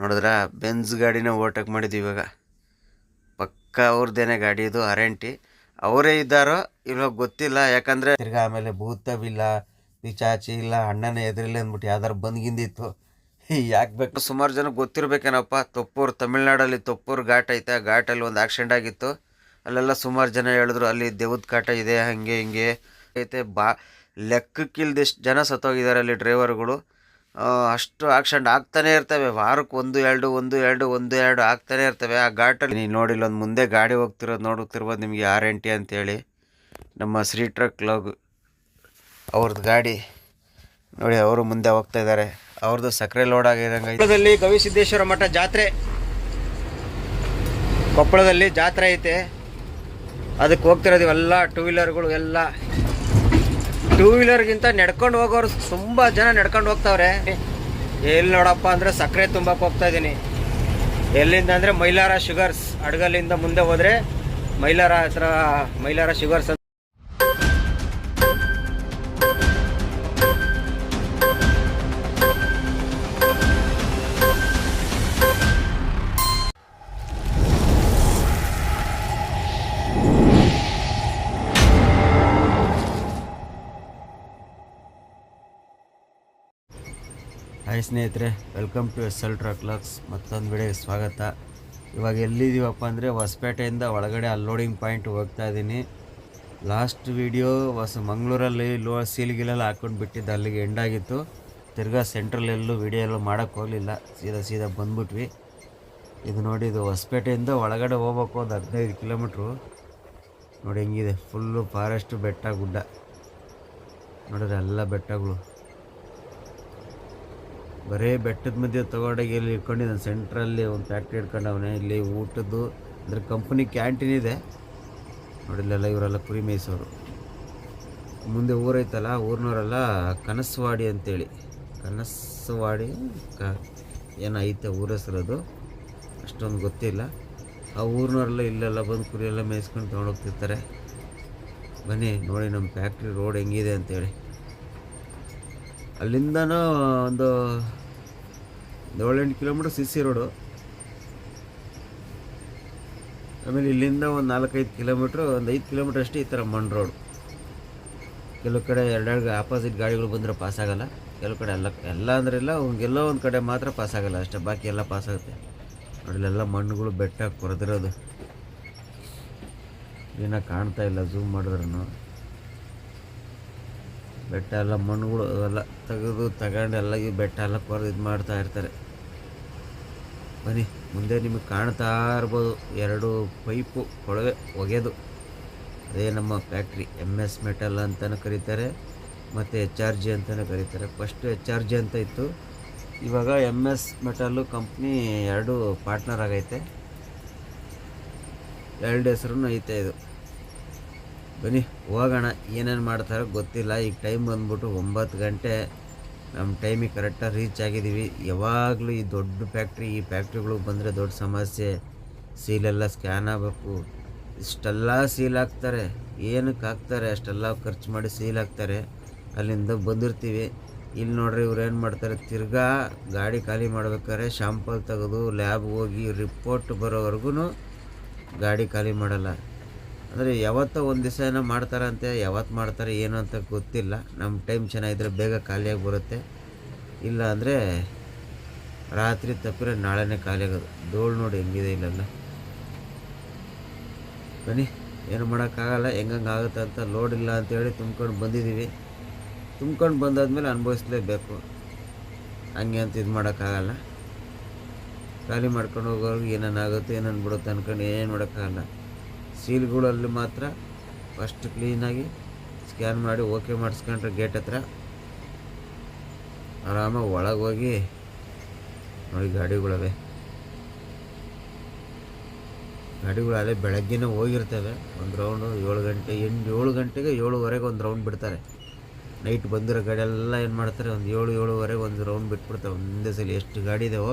ನೋಡಿದ್ರ? ಬೆನ್ಸ್ ಗಾಡಿನ ಓವರ್ಟೇಕ್ ಮಾಡಿದ್ದು ಇವಾಗ. ಪಕ್ಕ ಅವ್ರದ್ದೇನೆ ಗಾಡಿ ಇದು ಅರೆಂಟಿ ಅವರೇ ಇದ್ದಾರೋ ಇವಾಗ ಗೊತ್ತಿಲ್ಲ, ಯಾಕಂದರೆ ತಿರ್ಗಾ ಆಮೇಲೆ ಭೂತವಿಲ್ಲ ಪಿಚಾಚಿ ಇಲ್ಲ, ಅಣ್ಣನ ಎದುರಿಲ್ಲ ಅಂದ್ಬಿಟ್ಟು ಯಾವ್ದಾರು ಬಂದ್ಗಿಂದಿತ್ತು ಯಾಕೆ ಬೇಕು? ಸುಮಾರು ಜನ ಗೊತ್ತಿರಬೇಕೇನಪ್ಪ? ತೊಪ್ಪೂರು ತಮಿಳ್ನಾಡಲ್ಲಿ ತೊಪ್ಪೂರು ಘಾಟ್ ಐತೆ, ಆ ಘಾಟಲ್ಲಿ ಒಂದು ಆಕ್ಸಿಡೆಂಟ್ ಆಗಿತ್ತು. ಅಲ್ಲೆಲ್ಲ ಸುಮಾರು ಜನ ಹೇಳಿದ್ರು, ಅಲ್ಲಿ ದೇವದ ಕಾಟ ಇದೆ, ಹಾಗೆ ಹಿಂಗೆ. ಐತೆ, ಬಾ, ಲೆಕ್ಕಕ್ಕಿಲ್ದೆಷ್ಟು ಜನ ಸತ್ತೋಗಿದ್ದಾರೆ ಅಲ್ಲಿ ಡ್ರೈವರ್ಗಳು ಅಷ್ಟು ಆಕ್ಸಿಡೆಂಟ್ ಆಗ್ತಾನೆ ಇರ್ತವೆ. ವಾರಕ್ಕೆ ಒಂದು, ಎರಡು ಒಂದು ಎರಡು ಒಂದು, ಎರಡು ಆಗ್ತಾನೆ ಇರ್ತವೆ. ಆ ಘಾಟಲ್ಲಿ ನೀವು ನೋಡಿ ಇಲ್ಲೊಂದು ಮುಂದೆ ಗಾಡಿ ಹೋಗ್ತಿರೋದು ನೋಡುತ್ತಿರ್ಬೋದು ನಿಮಗೆ ಆರ್ ಎನ್ ಟಿ ಅಂತೇಳಿ. ನಮ್ಮ ಶ್ರೀ ಟ್ರಕ್ ಲೋಗ್ ಅವ್ರದ್ದು ಗಾಡಿ ನೋಡಿ, ಅವರು ಮುಂದೆ ಹೋಗ್ತಾ ಇದ್ದಾರೆ. ಅವ್ರದ್ದು ಸಕ್ಕರೆ ಲೋಡ್ ಆಗಿದಂಗೆ ಕೊಪ್ಪಳದಲ್ಲಿ ಗವಿಸಿದ್ದೇಶ್ವರ ಮಠ ಜಾತ್ರೆ. ಕೊಪ್ಪಳದಲ್ಲಿ ಜಾತ್ರೆ ಐತೆ. ಅದಕ್ಕೆ ಹೋಗ್ತಿರೋದು ಇವೆಲ್ಲ ಟೂ ವೀಲರ್ಗಳು ಎಲ್ಲ. ಟೂ ವೀಲರ್ಗಿಂತ ನಡ್ಕೊಂಡು ಹೋಗೋರು ತುಂಬ ಜನ ನಡ್ಕೊಂಡು ಹೋಗ್ತಾವ್ರೆ. ಎಲ್ಲಿ ನೋಡಪ್ಪ ಅಂದರೆ ಸಕ್ಕರೆ ತುಂಬಕ್ಕೆ ಹೋಗ್ತಾ ಇದ್ದೀನಿ ಎಲ್ಲಿಂದ ಅಂದರೆ ಮೈಲಾರ ಶುಗರ್ಸ್, ಅಡಗಲ್ಲಿಂದ ಮುಂದೆ ಹೋದರೆ ಮೈಲಾರ ಹತ್ರ ಮೈಲಾರ ಶುಗರ್ಸ್ ಹಾಯ್ ಸ್ನೇಹಿತರೆ welcome to S L truck logs ಮತ್ತೊಂದು ವಿಡಿಯೋಗೆ ಸ್ವಾಗತ. ಇವಾಗ ಎಲ್ಲಿದ್ದೀವಪ್ಪ ಅಂದರೆ, ಹೊಸಪೇಟೆಯಿಂದ ಒಳಗಡೆ ಅನ್ಲೋಡಿಂಗ್ ಪಾಯಿಂಟ್ ಹೋಗ್ತಾ ಇದ್ದೀನಿ. ಲಾಸ್ಟ್ ವಿಡಿಯೋ ಹೊಸ ಮಂಗಳೂರಲ್ಲಿ ಲೋ ಸೀಲ್ಗಿಲೆಲ್ಲ ಹಾಕ್ಕೊಂಡು ಬಿಟ್ಟಿದ್ದು. ಅಲ್ಲಿಗೆ ಎಂಡಾಗಿತ್ತು ತಿರ್ಗಾ ಸೆಂಟ್ರಲ್ ಎಲ್ಲೂ ವಿಡಿಯೋ ಎಲ್ಲೂ ಮಾಡೋಕ್ಕೆ ಹೋಗಲಿಲ್ಲ. ಸೀದಾ ಸೀದಾ ಬಂದ್ಬಿಟ್ವಿ. ಇದು ನೋಡಿ, ಇದು ಹೊಸಪೇಟೆಯಿಂದ ಒಳಗಡೆ ಹೋಗ್ಬೇಕು ಒಂದು ಹದಿನೈದು ಕಿಲೋಮೀಟ್ರು ನೋಡಿ, ಹೆಂಗಿದೆ. ಫುಲ್ಲು ಫಾರೆಸ್ಟು ಬೆಟ್ಟ ಗುಡ್ಡ. ನೋಡಿದ್ರೆ ಎಲ್ಲ ಬೆಟ್ಟಗಳು. ಬರೀ ಬೆಟ್ಟದ ಮಧ್ಯೆ ತಗೊಂಡೋಗಿ ಇಲ್ಲಿ ಇಟ್ಕೊಂಡಿದ್ದಾನೆ ಸೆಂಟ್ರಲ್ಲಿ ಒಂದು ಫ್ಯಾಕ್ಟ್ರಿ ಇಟ್ಕೊಂಡವನೆ. ಇಲ್ಲಿ ಊಟದ್ದು, ಅಂದರೆ ಕಂಪ್ನಿ ಕ್ಯಾಂಟೀನ್ ಇದೆ. ನೋಡಿ ಇಲ್ಲೆಲ್ಲ ಇವರೆಲ್ಲ ಕುರಿ ಮೇಯಿಸೋರು. ಮುಂದೆ ಊರೈತಲ್ಲ, ಊರಿನವರೆಲ್ಲ ಕನಸವಾಡಿ ಅಂತೇಳಿ. ಕನಸವಾಡಿ ಕ, ಏನೋ ಐತೆ ಊರ ಹೆಸರದು ಅಷ್ಟೊಂದು ಗೊತ್ತಿಲ್ಲ. ಆ ಊರಿನವರೆಲ್ಲ ಇಲ್ಲೆಲ್ಲ ಬಂದು ಕುರಿ ಎಲ್ಲ ಮೇಯಿಸ್ಕೊಂಡು ತೊಗೊಂಡೋಗ್ತಿರ್ತಾರೆ ಬನ್ನಿ, ನೋಡಿ ನಮ್ಮ ಫ್ಯಾಕ್ಟ್ರಿ ರೋಡ್ ಹೆಂಗಿದೆ ಅಂತೇಳಿ. ಅಲ್ಲಿಂದನೂ ಒಂದು ಏಳೆಂಟು ಕಿಲೋಮೀಟ್ರ್ ಸಿ ಸಿ ರೋಡು ಆಮೇಲೆ ಇಲ್ಲಿಂದ ಒಂದು ನಾಲ್ಕೈದು ಕಿಲೋಮೀಟ್ರ್ ಒಂದು ಐದು ಕಿಲೋಮೀಟ್ರ್ ಅಷ್ಟೇ ಈ ಥರ ಮಣ್ಣು ರೋಡ್ ಕೆಲವು ಕಡೆ ಎರಡೆರಡು ಆಪೋಸಿಟ್ ಗಾಡಿಗಳು ಬಂದರೆ ಪಾಸ್ ಆಗಲ್ಲ. ಕೆಲವು ಕಡೆ ಎಲ್ಲ ಎಲ್ಲ ಅಂದ್ರೆ ಇಲ್ಲ ಎಲ್ಲೋ ಒಂದು ಕಡೆ ಮಾತ್ರ ಪಾಸ್ ಆಗಲ್ಲ. ಅಷ್ಟೇ ಬಾಕಿ ಎಲ್ಲ ಪಾಸ್ ಆಗುತ್ತೆ. ಅದರಲ್ಲೆಲ್ಲ ಮಣ್ಣುಗಳು ಬೆಟ್ಟ ಕೊರೆದಿರೋದು. ಏನೋ ಕಾಣ್ತಾ ಇಲ್ಲ ಝೂಮ್ ಮಾಡಿದ್ರೂ ಬೆಟ್ಟ ಎಲ್ಲ ಮಣ್ಣುಗಳು ಅವೆಲ್ಲ ತೆಗೆದು ತಗೊಂಡು ಎಲ್ಲ ಈ ಬೆಟ್ಟ ಎಲ್ಲ ಕೊರೆದು ಇದು ಮಾಡ್ತಾ ಇರ್ತಾರೆ. ಬನ್ನಿ, ಮುಂದೆ ನಿಮಗೆ ಕಾಣ್ತಾ ಇರ್ಬೋದು. ಎರಡು ಪೈಪು ಕೊಳವೆ ಒಗೆದು. ಅದೇ ನಮ್ಮ ಫ್ಯಾಕ್ಟ್ರಿ ಎಂ ಎಸ್ ಮೆಟಲ್ ಅಂತಲೂ ಕರೀತಾರೆ, ಮತ್ತು ಎಚ್ ಆರ್ ಜಿ ಅಂತಲೂ ಕರೀತಾರೆ. ಫಸ್ಟು ಎಚ್ ಆರ್ ಜಿ ಅಂತ ಇತ್ತು. ಇವಾಗ ಎಂ ಎಸ್ ಮೆಟಲ್ಲು ಕಂಪ್ನಿ ಎರಡು ಪಾರ್ಟ್ನರ್ ಆಗೈತೆ. ಎರಡು ಹೆಸರು ಐತೆ ಇದು. ಬನ್ನಿ, ಹೋಗೋಣ. ಏನೇನು ಮಾಡ್ತಾರೋ ಗೊತ್ತಿಲ್ಲ. ಈಗ ಟೈಮ್ ಬಂದ್ಬಿಟ್ಟು ಒಂಬತ್ತು ಗಂಟೆ. ನಮ್ಮ ಟೈಮಿಗೆ ಕರೆಕ್ಟಾಗಿ ರೀಚ್ ಆಗಿದ್ದೀವಿ ಯಾವಾಗಲೂ ಈ ದೊಡ್ಡ ಫ್ಯಾಕ್ಟ್ರಿ ಈ ಫ್ಯಾಕ್ಟ್ರಿಗಳಿಗೆ ಬಂದರೆ ದೊಡ್ಡ ಸಮಸ್ಯೆ. ಸೀಲೆಲ್ಲ ಸ್ಕ್ಯಾನ್ ಆಗಬೇಕು. ಇಷ್ಟೆಲ್ಲ ಸೀಲ್ ಹಾಕ್ತಾರೆ. ಏನಕ್ಕೆ ಹಾಕ್ತಾರೆ? ಅಷ್ಟೆಲ್ಲ ಖರ್ಚು ಮಾಡಿ ಸೀಲ್ ಹಾಕ್ತಾರೆ. ಅಲ್ಲಿಂದ ಬಂದಿರ್ತೀವಿ. ಇಲ್ಲಿ ನೋಡ್ರಿ ಇವ್ರು ಏನು ಮಾಡ್ತಾರೆ? ತಿರ್ಗಾ ಗಾಡಿ ಖಾಲಿ ಮಾಡ್ಬೇಕಾದ್ರೆ ಶಾಂಪಲ್ ತೆಗೆದು ಲ್ಯಾಬ್ ಹೋಗಿ ರಿಪೋರ್ಟ್ ಬರೋವರೆಗೂ ಗಾಡಿ ಖಾಲಿ ಮಾಡಲ್ಲ. ಅಂದರೆ ಯಾವತ್ತೋ ಒಂದು ದಿವಸ ಏನೋ ಮಾಡ್ತಾರಂತೆ ಯಾವತ್ತು ಮಾಡ್ತಾರೆ, ಏನು ಅಂತ ಗೊತ್ತಿಲ್ಲ. ನಮ್ಮ ಟೈಮ್ ಚೆನ್ನಾಗಿದ್ರೆ ಬೇಗ ಖಾಲಿಯಾಗಿ ಬರುತ್ತೆ. ಇಲ್ಲ ಅಂದರೆ ರಾತ್ರಿ ತಪ್ಪಿದ್ರೆ ನಾಳೆನೇ ಖಾಲಿಯಾಗೋದು. ಧೂಳು ನೋಡಿ ಹೆಂಗಿದೆ ಇಲ್ಲೆಲ್ಲ. ಬನ್ನಿ, ಏನು ಮಾಡೋಕ್ಕಾಗಲ್ಲ, ಹೆಂಗಂಗೆ ಆಗುತ್ತೆ ಅಂತ ಲೋಡ್ ಇಲ್ಲ ಅಂತೇಳಿ ತುಂಬ್ಕೊಂಡು ಬಂದಿದ್ದೀವಿ. ತುಂಬ್ಕೊಂಡು ಬಂದಾದ್ಮೇಲೆ ಅನುಭವಿಸ್ಲೇಬೇಕು. ಹಂಗೆ ಅಂತ ಇದು ಮಾಡೋಕ್ಕಾಗಲ್ಲ. ಖಾಲಿ ಮಾಡ್ಕೊಂಡು ಹೋಗೋರ್ಗೆ ಏನೇನಾಗುತ್ತೆ, ಏನೇನು ಬಿಡುತ್ತೆ ಅಂದ್ಕೊಂಡು ಏನೇನು ಮಾಡೋಕ್ಕಾಗಲ್ಲ. ಸೀಲ್ಗಳಲ್ಲಿ ಮಾತ್ರ ಫಸ್ಟ್ ಕ್ಲೀನಾಗಿ ಸ್ಕ್ಯಾನ್ ಮಾಡಿ ಓಕೆ ಮಾಡಿಸ್ಕೊಂಡ್ರೆ ಗೇಟ್ ಹತ್ರ. ಆರಾಮಾಗಿ ಒಳಗೆ ಹೋಗಿ ನೋಡಿ ಗಾಡಿಗಳವೆ. ಗಾಡಿಗಳು ಅದೇ ಬೆಳಗ್ಗೆನೇ ಹೋಗಿರ್ತವೆ. ಒಂದು ರೌಂಡು ಏಳು ಗಂಟೆ, ಎಂಟು, ಏಳು ಗಂಟೆಗೆ ಏಳುವರೆಗೆ ಒಂದು ರೌಂಡ್ ಬಿಡ್ತಾರೆ. ನೈಟ್ ಬಂದಿರೋ ಗಾಡಿ ಎಲ್ಲ ಏನು ಮಾಡ್ತಾರೆ? ಒಂದು ಏಳು, ಏಳುವರೆಗೆ ಒಂದು ರೌಂಡ್ ಬಿಟ್ಬಿಡ್ತಾರೆ. ಒಂದೇ ಸಲ ಎಷ್ಟು ಗಾಡಿ ಇದಾವೋ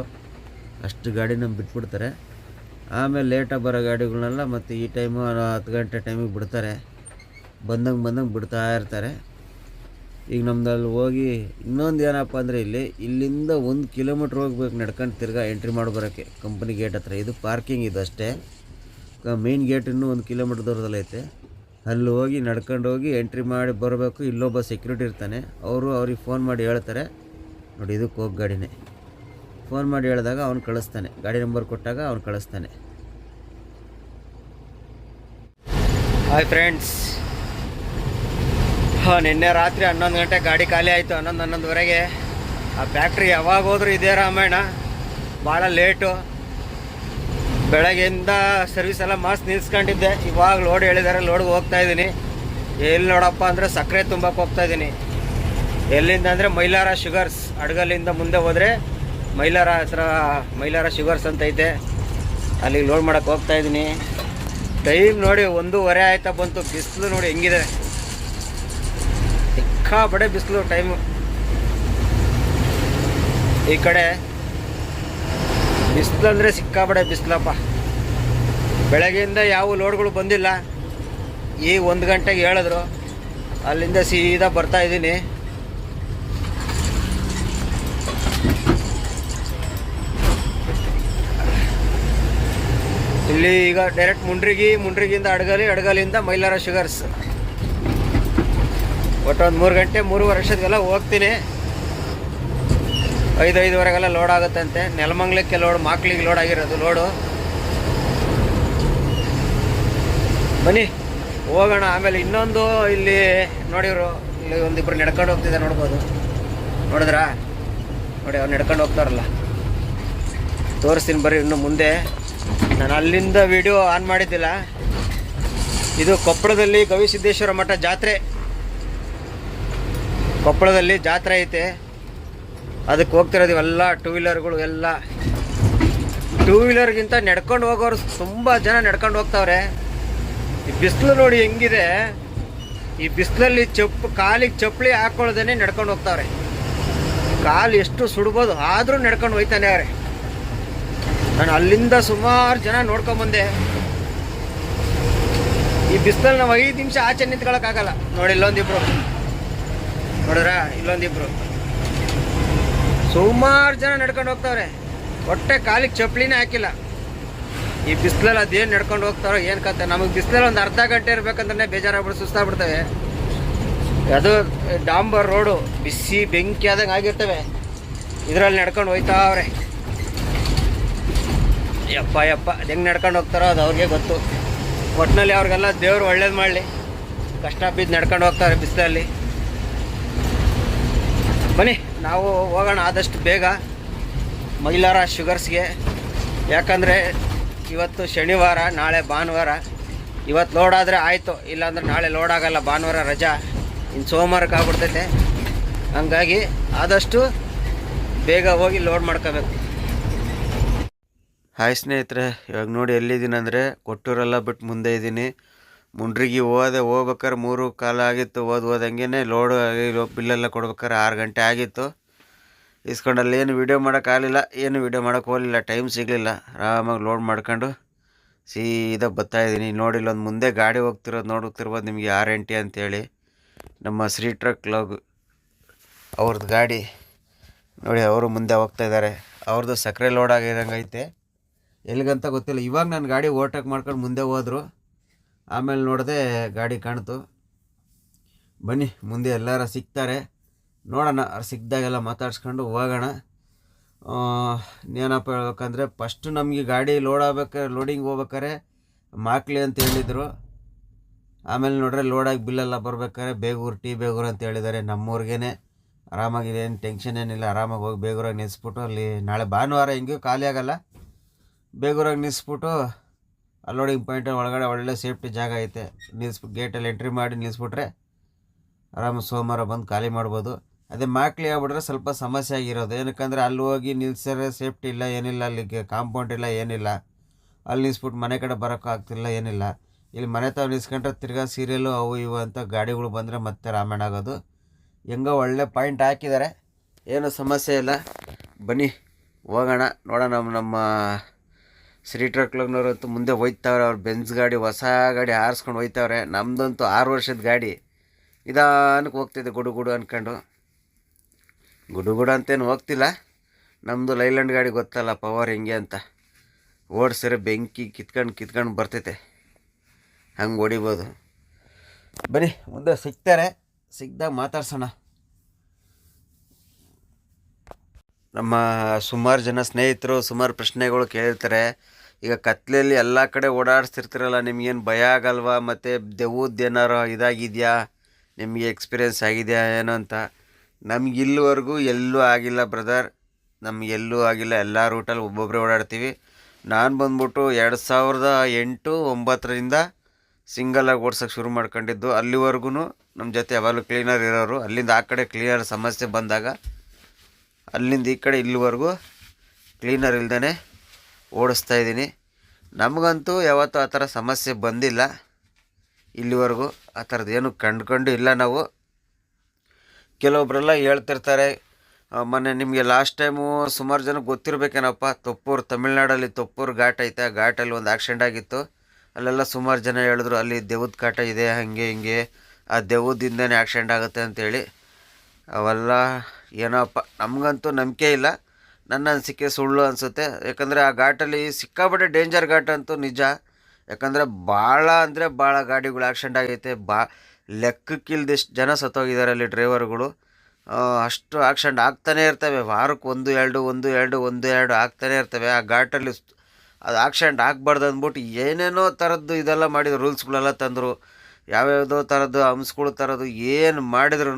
ಅಷ್ಟು ಗಾಡಿನ ಬಿಟ್ಬಿಡ್ತಾರೆ. ಆಮೇಲೆ ಲೇಟಾಗಿ ಬರೋ ಗಾಡಿಗಳನ್ನೆಲ್ಲ ಮತ್ತು ಈ ಟೈಮು ಹತ್ತು ಗಂಟೆ ಟೈಮಿಗೆ ಬಿಡ್ತಾರೆ. ಬಂದಂಗೆ ಬಂದಂಗೆ ಬಿಡ್ತಾ ಇರ್ತಾರೆ. ಈಗ ನಮ್ದಲ್ಲಿ ಹೋಗಿ ಇನ್ನೊಂದು ಏನಪ್ಪ ಅಂದರೆ ಇಲ್ಲಿ, ಇಲ್ಲಿಂದ ಒಂದು ಕಿಲೋಮೀಟ್ರ್ ಹೋಗ್ಬೇಕು ನಡ್ಕೊಂಡು ತಿರ್ಗಾ ಎಂಟ್ರಿ ಮಾಡಿ ಬರೋಕ್ಕೆ. ಕಂಪ್ನಿ ಗೇಟ್ ಹತ್ರ. ಇದು ಪಾರ್ಕಿಂಗ್ ಇದು ಅಷ್ಟೇ. ಮೇನ್ ಗೇಟ್ ಇನ್ನೂ ಒಂದು ಕಿಲೋಮೀಟ್ರ್ ದೂರದಲ್ಲಿ ಐತೆ. ಅಲ್ಲಿ ಹೋಗಿ ನಡ್ಕೊಂಡು ಹೋಗಿ ಎಂಟ್ರಿ ಮಾಡಿ ಬರಬೇಕು. ಇಲ್ಲೊಬ್ಬ ಸೆಕ್ಯೂರಿಟಿ ಇರ್ತಾನೆ. ಅವರು ಅವ್ರಿಗೆ ಫೋನ್ ಮಾಡಿ ಹೇಳ್ತಾರೆ. ನೋಡಿ, ಇದಕ್ಕೆ ಹೋಗಿ ಗಾಡಿನೇ. ಫೋನ್ ಮಾಡಿ ಹೇಳಿದಾಗ ಅವನು ಕಳಿಸ್ತಾನೆ. ಗಾಡಿ ನಂಬರ್ ಕೊಟ್ಟಾಗ ಅವನು ಕಳಿಸ್ತಾನೆ. ಹಾಯ್ ಫ್ರೆಂಡ್ಸ್ ಹಾಂ, ನಿನ್ನೆ ರಾತ್ರಿ ಹನ್ನೊಂದು ಗಂಟೆ ಗಾಡಿ ಖಾಲಿ ಆಯಿತು, ಹನ್ನೊಂದು ಹನ್ನೊಂದುವರೆಗೆ. ಆ ಫ್ಯಾಕ್ಟ್ರಿ ಯಾವಾಗ ಹೋದರೂ ಇದೇ ರಾಮಾಯಣ. ಭಾಳ ಲೇಟು ಬೆಳಗ್ಗೆಯಿಂದ ಸರ್ವಿಸ್ ಎಲ್ಲ ಮಾಸ್ ನಿಲ್ಸ್ಕೊಂಡಿದ್ದೆ. ಇವಾಗ ಲೋಡ್ ಹೇಳಿದ್ದಾರೆ ಲೋಡ್ಗೆ ಹೋಗ್ತಾ ಇದ್ದೀನಿ. ಎಲ್ಲಿ ನೋಡಪ್ಪ ಅಂದರೆ ಸಕ್ಕರೆ ತುಂಬಕ್ಕೆ ಹೋಗ್ತಾ ಇದ್ದೀನಿ. ಎಲ್ಲಿಂದ ಅಂದರೆ ಮೈಲಾರ ಶುಗರ್ಸ್ ಅಡಗಲ್ಲಿಂದ ಮುಂದೆ ಹೋದರೆ ಮೈಲಾರ ಹತ್ರ, ಮೈಲಾರ ಶುಗರ್ಸ್ ಅಂತ ಐತೆ. ಅಲ್ಲಿಗೆ ಲೋಡ್ ಮಾಡಕ್ಕೆ ಹೋಗ್ತಾ ಇದ್ದೀನಿ ಟೈಮ್ ನೋಡಿ ಒಂದೂವರೆ ಆಯ್ತಾ ಬಂತು. ಬಿಸಿಲು ನೋಡಿ ಹೆಂಗಿದೆ. ಸಿಕ್ಕಾಪಡೆ ಬಿಸಿಲು ಟೈಮು ಈ ಕಡೆ ಬಿಸಿಲು ಅಂದರೆ ಸಿಕ್ಕಾಪಡೆ ಬಿಸಿಲಪ್ಪ. ಬೆಳಗ್ಗೆಯಿಂದ ಯಾವ ಲೋಡ್ಗಳು ಬಂದಿಲ್ಲ. ಈ ಒಂದು ಗಂಟೆಗೆ ಹೇಳಿದ್ರು. ಅಲ್ಲಿಂದ ಸೀದಾ ಬರ್ತಾ ಇದ್ದೀನಿ ಇಲ್ಲಿ ಈಗ ಡೈರೆಕ್ಟ್ ಮುಂಡ್ರಿಗಿ ಮುಂಡ್ರಿಗಿಂದ ಅಡಗಲಿ ಅಡಗಲಿಯಿಂದ ಮೈಲಾರ ಶುಗರ್ಸ್ ಒಟ್ಟು ಒಂದು ಮೂರು ಗಂಟೆ, ಮೂರುವರೆ ವರ್ಷದಗೆಲ್ಲ ಹೋಗ್ತೀನಿ. ಐದು ಐದುವರೆಗೆಲ್ಲ ಲೋಡ್ ಆಗುತ್ತಂತೆ. ನೆಲಮಂಗ್ಲಕ್ಕೆ ಲೋಡ್ ಮಾಕ್ಲಿಗೆ ಲೋಡ್ ಆಗಿರೋದು ಲೋಡು ಬನ್ನಿ, ಹೋಗೋಣ. ಆಮೇಲೆ ಇನ್ನೊಂದು ಇಲ್ಲಿ ನೋಡಿದ್ರು ಇಲ್ಲಿ ಒಂದಿಬ್ರು ನಡ್ಕೊಂಡು ಹೋಗ್ತಿದ್ದೆ ನೋಡ್ಬೋದು. ನೋಡಿದ್ರಾ? ನೋಡಿ ಅವ್ರು ನಡ್ಕೊಂಡು ಹೋಗ್ತಾರಲ್ಲ. ತೋರಿಸ್ತೀನಿ ಬರ್ರಿ ಇನ್ನು ಮುಂದೆ. ನಾನು ಅಲ್ಲಿಂದ ವಿಡಿಯೋ ಆನ್ ಮಾಡಿದ್ದಿಲ್ಲ. ಇದು ಕೊಪ್ಪಳದಲ್ಲಿ ಗವಿಸಿದ್ದೇಶ್ವರ ಮಠ ಜಾತ್ರೆ. ಕೊಪ್ಪಳದಲ್ಲಿ ಜಾತ್ರೆ ಐತೆ. ಅದಕ್ಕೆ ಹೋಗ್ತಿರೋದು ಇವೆಲ್ಲ ಟೂ ವೀಲರ್ಗಳು ಎಲ್ಲ. ಟೂ ವೀಲರ್ಗಿಂತ ನಡ್ಕೊಂಡು ಹೋಗೋರು ತುಂಬ ಜನ ನಡ್ಕೊಂಡು ಹೋಗ್ತಾವ್ರೆ. ಈ ಬಿಸಿಲು ನೋಡಿ ಹೆಂಗಿದೆ. ಈ ಬಿಸಿಲಲ್ಲಿ ಚಪ್ಪು, ಕಾಲಿಗೆ ಚಪ್ಪಳಿ ಹಾಕೊಳ್ಳೋದೇ ನಡ್ಕೊಂಡು ಹೋಗ್ತಾವ್ರೆ. ಕಾಲು ಎಷ್ಟು ಸುಡ್ಬೋದು ಆದರೂ ನಡ್ಕೊಂಡು ಹೋಯ್ತಾನೆ ಅವ್ರೆ. ನಾನು ಅಲ್ಲಿಂದ ಸುಮಾರು ಜನ ನೋಡ್ಕೊಂಬಂದೆ ಈ ಬಿಸಿಲಲ್ಲಿ ನಾವು ಐದು ನಿಮಿಷ ಆಚೆ ನಿಂತ್ಕೊಳ್ಳೋಕ್ಕಾಗಲ್ಲ ನೋಡಿ ಇಲ್ಲೊಂದಿಬ್ರು ನೋಡಿದ್ರ? ಇಲ್ಲೊಂದಿಬ್ರು ಸುಮಾರು ಜನ ನಡ್ಕೊಂಡು ಹೋಗ್ತಾವ್ರೆ. ಹೊಟ್ಟೆ ಕಾಲಿಗೆ ಚಪ್ಪಲಿನೇ ಹಾಕಿಲ್ಲ. ಈ ಬಿಸಿಲಲ್ಲಿ ಅದೇನು ನಡ್ಕೊಂಡು ಹೋಗ್ತಾರೋ ಏನು ಕತೆ? ನಮಗೆ ಬಿಸಿಲಲ್ಲಿ ಒಂದು ಅರ್ಧ ಗಂಟೆ ಇರಬೇಕಂದ್ರೆ ಬೇಜಾರಾಗ್ಬಿಟ್ಟು ಸುಸ್ತಾಗ್ಬಿಡ್ತವೆ. ಅದು ಡಾಂಬರ್ ರೋಡು, ಬಿಸಿ ಬೆಂಕಿ ಆದಂಗೆ ಆಗಿರ್ತವೆ. ಇದರಲ್ಲಿ ನಡ್ಕೊಂಡು ಹೋಯ್ತಾವ್ರೆ. ಯಪ್ಪ ಯಪ್ಪ. ಹೆಂಗೆ ನಡ್ಕೊಂಡು ಹೋಗ್ತಾರೋ ಅದು ಅವ್ರಿಗೆ ಗೊತ್ತು. ಒಟ್ಟಿನಲ್ಲಿ ಅವ್ರಿಗೆಲ್ಲ ದೇವ್ರು ಒಳ್ಳೇದು ಮಾಡಲಿ. ಕಷ್ಟ ಬಿದ್ದು ನಡ್ಕೊಂಡು ಹೋಗ್ತಾರೆ ಬಿಸಿಲಲ್ಲಿ. ಬನ್ನಿ, ನಾವು ಹೋಗೋಣ ಆದಷ್ಟು ಬೇಗ. ಮೈಲಾರ ಶುಗರ್ಸ್ಗೆ. ಯಾಕಂದರೆ ಇವತ್ತು ಶನಿವಾರ, ನಾಳೆ ಭಾನುವಾರ. ಇವತ್ತು ಲೋಡ್ ಆದರೆ ಆಯಿತು. ಇಲ್ಲಾಂದ್ರೆ ನಾಳೆ ಲೋಡ್ ಆಗಲ್ಲ, ಭಾನುವಾರ ರಜಾ. ಇನ್ನು ಸೋಮವಾರಕ್ಕೆ ಆಗ್ಬಿಡ್ತೈತೆ. ಹಂಗಾಗಿ ಆದಷ್ಟು ಬೇಗ ಹೋಗಿ ಲೋಡ್ ಮಾಡ್ಕೋಬೇಕು. ಹಾಯ್ ಸ್ನೇಹಿತರೆ, ಇವಾಗ ನೋಡಿ ಎಲ್ಲಿದ್ದೀನಿ ಅಂದರೆ ಕೊಟ್ಟೂರೆಲ್ಲ ಬಿಟ್ಟು ಮುಂದೆ ಇದ್ದೀನಿ. ಮುಂಡ್ರಿಗೆ ಹೋದೆ ಹೋಗ್ಬೇಕಾರೆ ಮೂರು ಕಾಲ ಆಗಿತ್ತು ಓದ್ ಹೋದಂಗೆ ಲೋಡು ಬಿಲ್ಲೆಲ್ಲ ಕೊಡ್ಬೇಕಾರೆ ಆರು ಗಂಟೆ ಆಗಿತ್ತು. ಇಸ್ಕೊಂಡಲ್ಲಿ ಏನು ವೀಡಿಯೋ ಮಾಡೋಕ್ಕಾಗಲಿಲ್ಲ ಏನು ವೀಡಿಯೋ ಮಾಡೋಕ್ಕೆ ಹೋಗಲಿಲ್ಲ ಟೈಮ್ ಸಿಗಲಿಲ್ಲ. ಆರಾಮಾಗಿ ಲೋಡ್ ಮಾಡ್ಕೊಂಡು ಸೀದಾ ಬರ್ತಾ ಇದ್ದೀನಿ. ನೋಡಿ ಇಲ್ಲೊಂದು ಮುಂದೆ ಗಾಡಿ ಹೋಗ್ತಿರೋದು ನೋಡೋಗ್ತಿರ್ಬೋದು ನಿಮಗೆ ಆರ್ ಎನ್ ಟಿ ಅಂತೇಳಿ. ನಮ್ಮ ಶ್ರೀ ಟ್ರಕ್ ಲೋಗ್ ಅವ್ರದ್ದು ಗಾಡಿ. ನೋಡಿ, ಅವರು ಮುಂದೆ ಹೋಗ್ತಾ ಇದ್ದಾರೆ. ಅವ್ರದ್ದು ಸಕ್ಕರೆ ಲೋಡ್ ಆಗಿರೋಂಗೈತೆ. ಎಲ್ಲಿಗಂತ ಗೊತ್ತಿಲ್ಲ. ಇವಾಗ ನಾನು ಗಾಡಿ ಓವರ್ಟೇಕ್ ಮಾಡ್ಕೊಂಡು ಮುಂದೆ ಹೋದರು. ಆಮೇಲೆ ನೋಡಿದೆ ಗಾಡಿ ಕಾಣ್ತು. ಬನ್ನಿ, ಮುಂದೆ ಎಲ್ಲರೂ ಸಿಗ್ತಾರೆ. ನೋಡೋಣ ಸಿಕ್ಕಿದಾಗೆಲ್ಲ ಮಾತಾಡ್ಸ್ಕೊಂಡು ಹೋಗೋಣ. ಏನಪ್ಪ ಹೇಳ್ಬೇಕಂದ್ರೆ ಫಸ್ಟು ನಮಗೆ ಗಾಡಿ ಲೋಡ್ ಆಗ್ಬೇಕಾರೆ ಲೋಡಿಂಗ್ ಹೋಗ್ಬೇಕಾರೆ ಮಾಕ್ಲಿ ಅಂತ ಹೇಳಿದರು. ಆಮೇಲೆ ನೋಡ್ರೆ ಲೋಡಾಗಿ ಬಿಲ್ಲೆಲ್ಲ ಬರ್ಬೇಕಾದ್ರೆ ಬೇಗೂರು, ಟೀ ಬೇಗೂರು ಅಂತ ಹೇಳಿದ್ದಾರೆ ನಮ್ಮೂರಿಗೇ ಆರಾಮಾಗಿದೆ, ಏನು ಟೆನ್ಷನ್ ಏನಿಲ್ಲ, ಆರಾಮಾಗಿ ಹೋಗಿ ಬೇಗೂರಾಗಿ ನಿಲ್ಲಿಸ್ಬಿಟ್ಟು ಅಲ್ಲಿ ನಾಳೆ ಭಾನುವಾರ ಹೆಂಗೂ ಖಾಲಿ ಆಗಲ್ಲ. ಬೇಗೂರಾಗಿ ನಿಲ್ಲಿಸ್ಬಿಟ್ಟು ಅಲ್ಲೋಡಿಂಗ್ ಪಾಯಿಂಟ್ ಒಳಗಡೆ ಒಳ್ಳೆ ಸೇಫ್ಟಿ ಜಾಗ ಐತೆ. ನಿಲ್ಲಿಸ್ಬಿಟ್ಟು ಗೇಟಲ್ಲಿ ಎಂಟ್ರಿ ಮಾಡಿ ನಿಲ್ಲಿಸ್ಬಿಟ್ರೆ ಆರಾಮ ಸೋಮವಾರ ಬಂದು ಖಾಲಿ ಮಾಡ್ಬೋದು. ಅದೇ ಮಾಕ್ಲಿ ಆಗ್ಬಿಟ್ರೆ ಸ್ವಲ್ಪ ಸಮಸ್ಯೆ ಆಗಿರೋದು. ಏನಕ್ಕಂದರೆ ಅಲ್ಲಿ ಹೋಗಿ ನಿಲ್ಸಿದ್ರೆ ಸೇಫ್ಟಿ ಇಲ್ಲ, ಏನಿಲ್ಲ, ಅಲ್ಲಿಗೆ ಕಾಂಪೌಂಡ್ ಇಲ್ಲ, ಏನಿಲ್ಲ. ಅಲ್ಲಿ ನಿಲ್ಲಿಸ್ಬಿಟ್ಟು ಮನೆ ಕಡೆ ಬರೋಕ್ಕಾಗ್ತಿಲ್ಲ ಏನಿಲ್ಲ. ಇಲ್ಲಿ ಮನೆ ತಾವು ನಿಲ್ಸ್ಕೊಂಡ್ರೆ ತಿರ್ಗಾ ಸೀರಿಯಲ್ಲು ಅವು ಇವು ಅಂತ ಗಾಡಿಗಳು ಬಂದರೆ ಮತ್ತೆ ರಾಮಾಯಣ ಆಗೋದು. ಹೆಂಗೋ ಒಳ್ಳೆ ಪಾಯಿಂಟ್ ಹಾಕಿದ್ದಾರೆ ಏನು ಸಮಸ್ಯೆ ಇಲ್ಲ. ಬನ್ನಿ, ಹೋಗೋಣ, ನೋಡೋಣ ನಮ್ಮ ಶ್ರೀ ಟ್ರಕ್ಲಗ್ನವ್ರು ಅಂತೂ ಮುಂದೆ ಹೋಯ್ತವ್ರೆ, ಅವ್ರು ಬೆನ್ಸ್ ಗಾಡಿ, ಹೊಸ ಗಾಡಿ ಆರಿಸ್ಕೊಂಡು ಹೋಯ್ತವ್ರೆ. ನಮ್ಮದಂತೂ ಆರು ವರ್ಷದ ಗಾಡಿ. ನಿಧಾನಕ್ಕೆ ಹೋಗ್ತಿದ್ದೆ ಗುಡು ಗುಡು ಅಂದ್ಕೊಂಡು ಗುಡು ಗುಡು ಅಂತೇನು ಹೋಗ್ತಿಲ್ಲ. ನಮ್ಮದು ಲೈಲ್ಯಾಂಡ್ ಗಾಡಿ ಗೊತ್ತಲ್ಲ, ಪವರ್ ಹೆಂಗೆ ಅಂತ. ಓಡಿಸಿದ್ರೆ ಬೆಂಕಿ ಕಿತ್ಕೊಂಡು ಕಿತ್ಕೊಂಡು ಬರ್ತೈತೆ. ಹಂಗೆ ಹೊಡಿಬೋದು. ಬನ್ನಿ, ಮುಂದೆ ಸಿಗ್ತಾರೆ. ಸಿಗ್ದಾಗ ಮಾತಾಡ್ಸೋಣ. ನಮ್ಮ ಸುಮಾರು ಜನ ಸ್ನೇಹಿತರು, ಸುಮಾರು ಪ್ರಶ್ನೆಗಳು ಕೇಳ್ತಾರೆ. ಈಗ ಕತ್ಲೆಯಲ್ಲಿ ಎಲ್ಲ ಕಡೆ ಓಡಾಡಿಸ್ತಿರ್ತೀರಲ್ಲ, ನಿಮ್ಗೇನು ಭಯ ಆಗಲ್ವಾ? ಮತ್ತು ದೆವ್ವದ್ದು ಏನಾರು ಇದಾಗಿದೆಯಾ? ನಿಮಗೆ ಎಕ್ಸ್ಪೀರಿಯೆನ್ಸ್ ಆಗಿದೆಯಾ ಏನೋ ಅಂತ. ನಮ್ಗೆ ಇಲ್ಲಿವರೆಗೂ ಎಲ್ಲೂ ಆಗಿಲ್ಲ ಬ್ರದರ್ ನಮ್ಗೆ ಎಲ್ಲೂ ಆಗಿಲ್ಲ, ಎಲ್ಲ ರೂಟಲ್ಲಿ ಒಬ್ಬೊಬ್ಬರೇ ಓಡಾಡ್ತೀವಿ. ನಾನು ಬಂದ್ಬಿಟ್ಟು ಎರಡು ಸಾವಿರದ ಎಂಟು, ಒಂಬತ್ತರಿಂದ ಸಿಂಗಲಾಗಿ ಓಡ್ಸೋಕ್ಕೆ ಶುರು ಮಾಡ್ಕೊಂಡಿದ್ದು. ಅಲ್ಲಿವರೆಗೂ ನಮ್ಮ ಜೊತೆ ಯಾವಾಗಲೂ ಕ್ಲೀನರ್ ಇರೋರು. ಅಲ್ಲಿಂದ ಆ ಕಡೆ ಕ್ಲೀನರ್ ಸಮಸ್ಯೆ ಬಂದಾಗ ಅಲ್ಲಿಂದ ಈ ಕಡೆ ಇಲ್ಲಿವರೆಗೂ ಕ್ಲೀನರ್ ಇಲ್ದೇ ಓಡಿಸ್ತಾ ಇದ್ದೀನಿ. ನಮಗಂತೂ ಯಾವತ್ತೂ ಆ ಥರ ಸಮಸ್ಯೆ ಬಂದಿಲ್ಲ. ಇಲ್ಲಿವರೆಗೂ ಆ ಥರದ್ದು ಏನು ಕಂಡುಕೊಂಡು ಇಲ್ಲ ನಾವು. ಕೆಲವೊಬ್ಬರೆಲ್ಲ ಹೇಳ್ತಿರ್ತಾರೆ ಮೊನ್ನೆ ನಿಮಗೆ ಲಾಸ್ಟ್ ಟೈಮು ಸುಮಾರು ಜನಕ್ಕೆ ಗೊತ್ತಿರಬೇಕೇನಪ್ಪ, ತೊಪ್ಪೂರು ತಮಿಳ್ನಾಡಲ್ಲಿ ತೊಪ್ಪೂರು ಘಾಟ್ ಐತೆ, ಆ ಘಾಟಲ್ಲಿ ಒಂದು ಆಕ್ಸಿಡೆಂಟ್ ಆಗಿತ್ತು. ಅಲ್ಲೆಲ್ಲ ಸುಮಾರು ಜನ ಹೇಳಿದ್ರು, ಅಲ್ಲಿ ದೆವ್ವದ ಕಾಟ ಇದೆ, ಹಾಗೆ ಹಿಂಗೆ, ಆ ದೆವ್ವದಿಂದನೇ ಆಕ್ಸಿಡೆಂಟ್ ಆಗುತ್ತೆ ಅಂತೇಳಿ. ಅವೆಲ್ಲ ಏನೋಪ್ಪ, ನಮಗಂತೂ ನಂಬಿಕೆ ಇಲ್ಲ. ನನ್ನ ಅನಿಸಿಕೆ ಸುಳ್ಳು ಅನಿಸುತ್ತೆ. ಯಾಕಂದರೆ ಆ ಘಾಟಲ್ಲಿ ಸಿಕ್ಕಾಪಟ್ಟೆ ಡೇಂಜರ್ ಘಾಟ್ ಅಂತೂ ನಿಜ. ಯಾಕಂದರೆ ಭಾಳ ಅಂದರೆ ಭಾಳ ಗಾಡಿಗಳು ಆಕ್ಸಿಡೆಂಟ್ ಆಗೈತೆ. ಬಾ, ಲೆಕ್ಕಕ್ಕಿಲ್ದಿಷ್ಟು ಜನ ಸತ್ತೋಗಿದ್ದಾರೆ ಅಲ್ಲಿ ಡ್ರೈವರ್ಗಳು ಅಷ್ಟು ಆ್ಯಕ್ಸಿಡೆಂಟ್ ಆಗ್ತಾನೇ ಇರ್ತವೆ. ವಾರಕ್ಕೆ ಒಂದು, ಎರಡು ಒಂದು ಎರಡು ಒಂದು, ಎರಡು ಆಗ್ತಾನೇ ಇರ್ತವೆ. ಆ ಘಾಟಲ್ಲಿ ಅದು ಆಕ್ಸಿಡೆಂಟ್ ಆಗಬಾರ್ದು ಅಂದ್ಬಿಟ್ಟು ಏನೇನೋ ಥರದ್ದು ಇದೆಲ್ಲ ಮಾಡಿದ್ರು. ರೂಲ್ಸ್ಗಳೆಲ್ಲ ತಂದರು. ಯಾವ್ಯಾವುದೋ ಥರದ್ದು ಅಂಶಗಳು ಥರದ್ದು ಏನು ಮಾಡಿದ್ರು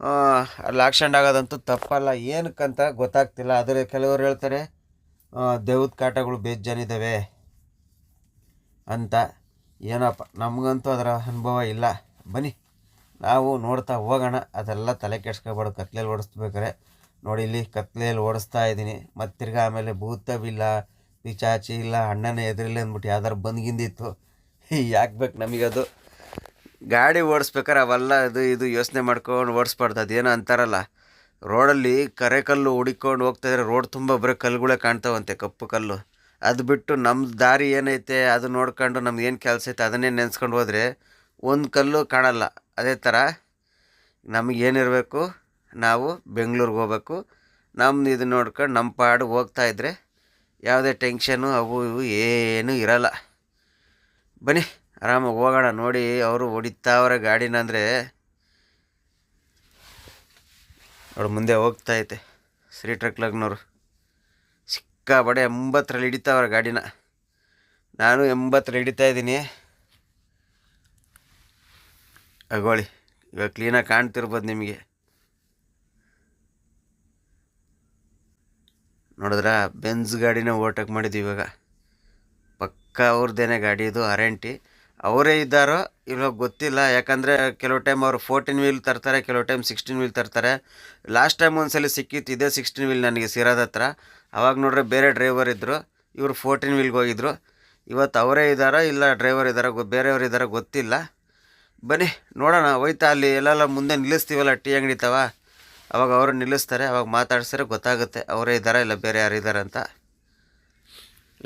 ಅಲ್ಲಿ ಆಕ್ಸಿಡೆಂಟ್ ಆಗೋದಂತೂ ತಪ್ಪಲ್ಲ. ಏನಕ್ಕಂತ ಗೊತ್ತಾಗ್ತಿಲ್ಲ. ಆದರೆ ಕೆಲವರು ಹೇಳ್ತಾರೆ ದೇವದ ಕಾಟಗಳು ಬೇಜಾನಿದ್ದಾವೆ ಅಂತ. ಏನಪ್ಪ, ನಮಗಂತೂ ಅದರ ಅನುಭವ ಇಲ್ಲ. ಬನ್ನಿ, ನಾವು ನೋಡ್ತಾ ಹೋಗೋಣ. ಅದೆಲ್ಲ ತಲೆ ಕೆಡ್ಸ್ಕೊಬಾರ್ದು ಕತ್ಲೆಯಲ್ಲಿ ಓಡಿಸ್ಬೇಕಾರೆ ನೋಡಿ, ಇಲ್ಲಿ ಕತ್ಲೆಯಲ್ಲಿ ಓಡಿಸ್ತಾ ಇದ್ದೀನಿ. ಮತ್ತು ತಿರ್ಗಿ ಆಮೇಲೆ ಭೂತವಿಲ್ಲ ಪಿಚಾಚಿ ಇಲ್ಲ, ಅಣ್ಣನೇ ಎದುರಿಲ್ಲ ಅಂದ್ಬಿಟ್ಟು ಯಾವ್ದಾರು ಬಂದ್ಗಿಂದಿತ್ತು. ಯಾಕೆ ಬೇಕು ನಮಗದು? ಗಾಡಿ ಓಡಿಸ್ಬೇಕಾರೆ ಅವೆಲ್ಲ ಇದು ಇದು ಯೋಚನೆ ಮಾಡ್ಕೊಂಡು ಓಡಿಸ್ಬಾರ್ದು. ಅದೇನೋ ಅಂತಾರಲ್ಲ, ರೋಡಲ್ಲಿ ಕರೆ ಕಲ್ಲು ಹುಡಿಕೊಂಡು ಹೋಗ್ತಾಯಿದ್ರೆ ರೋಡ್ ತುಂಬ ಬರೀ ಕಲ್ಲುಗಳೇ ಕಾಣ್ತಾವಂತೆ, ಕಪ್ಪು ಕಲ್ಲು. ಅದು ಬಿಟ್ಟು ನಮ್ಮ ದಾರಿ ಏನೈತೆ ಅದು ನೋಡ್ಕೊಂಡು ನಮ್ಗೆ ಏನು ಕೆಲಸ ಐತೆ ಅದನ್ನೇ ನೆನೆಸ್ಕೊಂಡು ಹೋದರೆ ಒಂದು ಕಲ್ಲು ಕಾಣಲ್ಲ. ಅದೇ ಥರ ನಮಗೇನಿರಬೇಕು ನಾವು ಬೆಂಗಳೂರಿಗೆ ಹೋಗ್ಬೇಕು. ನಮ್ಮ ಇದು ನೋಡ್ಕೊಂಡು ನಮ್ಮ ಪಾಡು ಹೋಗ್ತಾ ಇದ್ದರೆ ಯಾವುದೇ ಟೆನ್ಷನು ಅವು ಇವು ಏನೂ ಇರಲ್ಲ. ಬನ್ನಿ. ಆರಾಮಾಗಿ ಹೋಗೋಣ ನೋಡಿ, ಅವರು ಹೊಡಿತಾವ್ರೆ ಗಾಡಿನ ಅಂದರೆ. ಅವಳು ಮುಂದೆ ಹೋಗ್ತಾ ಐತೆ, ಶ್ರೀ ಟ್ರಕ್ ಲಗ್ನವರು ಸಿಕ್ಕಾಪಡೆ ಎಂಬತ್ತರಲ್ಲಿ ಹಿಡಿತಾವ್ರೆ ಗಾಡಿನ. ನಾನು ಎಂಬತ್ತರಲ್ಲಿ ಹಿಡಿತಾ ಇದ್ದೀನಿ. ಅಗೋಳಿ ಇವಾಗ ಕ್ಲೀನಾಗಿ ಕಾಣ್ತಿರ್ಬೋದು ನಿಮಗೆ. ನೋಡಿದ್ರ ಬೆನ್ಸ್ ಗಾಡಿನ ಓವರ್ಟೇಕ್ ಮಾಡಿದ್ವಿ ಇವಾಗ. ಪಕ್ಕ ಅವ್ರದ್ದೇನೆ ಗಾಡಿ ಇದು ಅರೆಂಟಿ ಅವರೇ ಇದ್ದಾರೋ ಇಲ್ಲೋ ಗೊತ್ತಿಲ್ಲ. ಯಾಕಂದರೆ ಕೆಲವು ಟೈಮ್ ಅವರು ಫೋರ್ಟೀನ್ ವೀಲ್ ತರ್ತಾರೆ, ಕೆಲವು ಟೈಮ್ ಸಿಕ್ಸ್ಟೀನ್ ವೀಲ್ ತರ್ತಾರೆ. ಲಾಸ್ಟ್ ಟೈಮ್ ಒಂದ್ಸಲ ಸಿಕ್ಕಿತ್ತು, ಇದೇ ಸಿಕ್ಸ್ಟೀನ್ ವೀಲ್ ನನಗೆ ಸಿರಾದ ಹತ್ರ. ಅವಾಗ ನೋಡ್ರೆ ಬೇರೆ ಡ್ರೈವರ್ ಇದ್ದರು ಇವರು ಫೋರ್ಟೀನ್ ವೀಲ್ಗೆ ಹೋಗಿದ್ರು. ಇವತ್ತು ಅವರೇ ಇದ್ದಾರೋ ಇಲ್ಲ ಡ್ರೈವರ್ ಇದ್ದಾರೋ ಗೊ ಬೇರೆಯವ್ರು ಇದ್ದಾರೋ ಗೊತ್ತಿಲ್ಲ. ಬನ್ನಿ, ನೋಡೋಣ. ಹೋಯ್ತಾ ಅಲ್ಲಿ, ಎಲ್ಲೆಲ್ಲ ಮುಂದೆ ನಿಲ್ಲಿಸ್ತೀವಲ್ಲ, ಟೀ ಅಂಗಡಿ ತವ? ಅವಾಗ ಅವರು ನಿಲ್ಲಿಸ್ತಾರೆ, ಅವಾಗ ಮಾತಾಡ್ಸಿದ್ರೆ ಗೊತ್ತಾಗುತ್ತೆ, ಅವರೇ ಇದ್ದಾರಾ ಇಲ್ಲ ಬೇರೆ ಯಾರು ಇದ್ದಾರೆ ಅಂತ.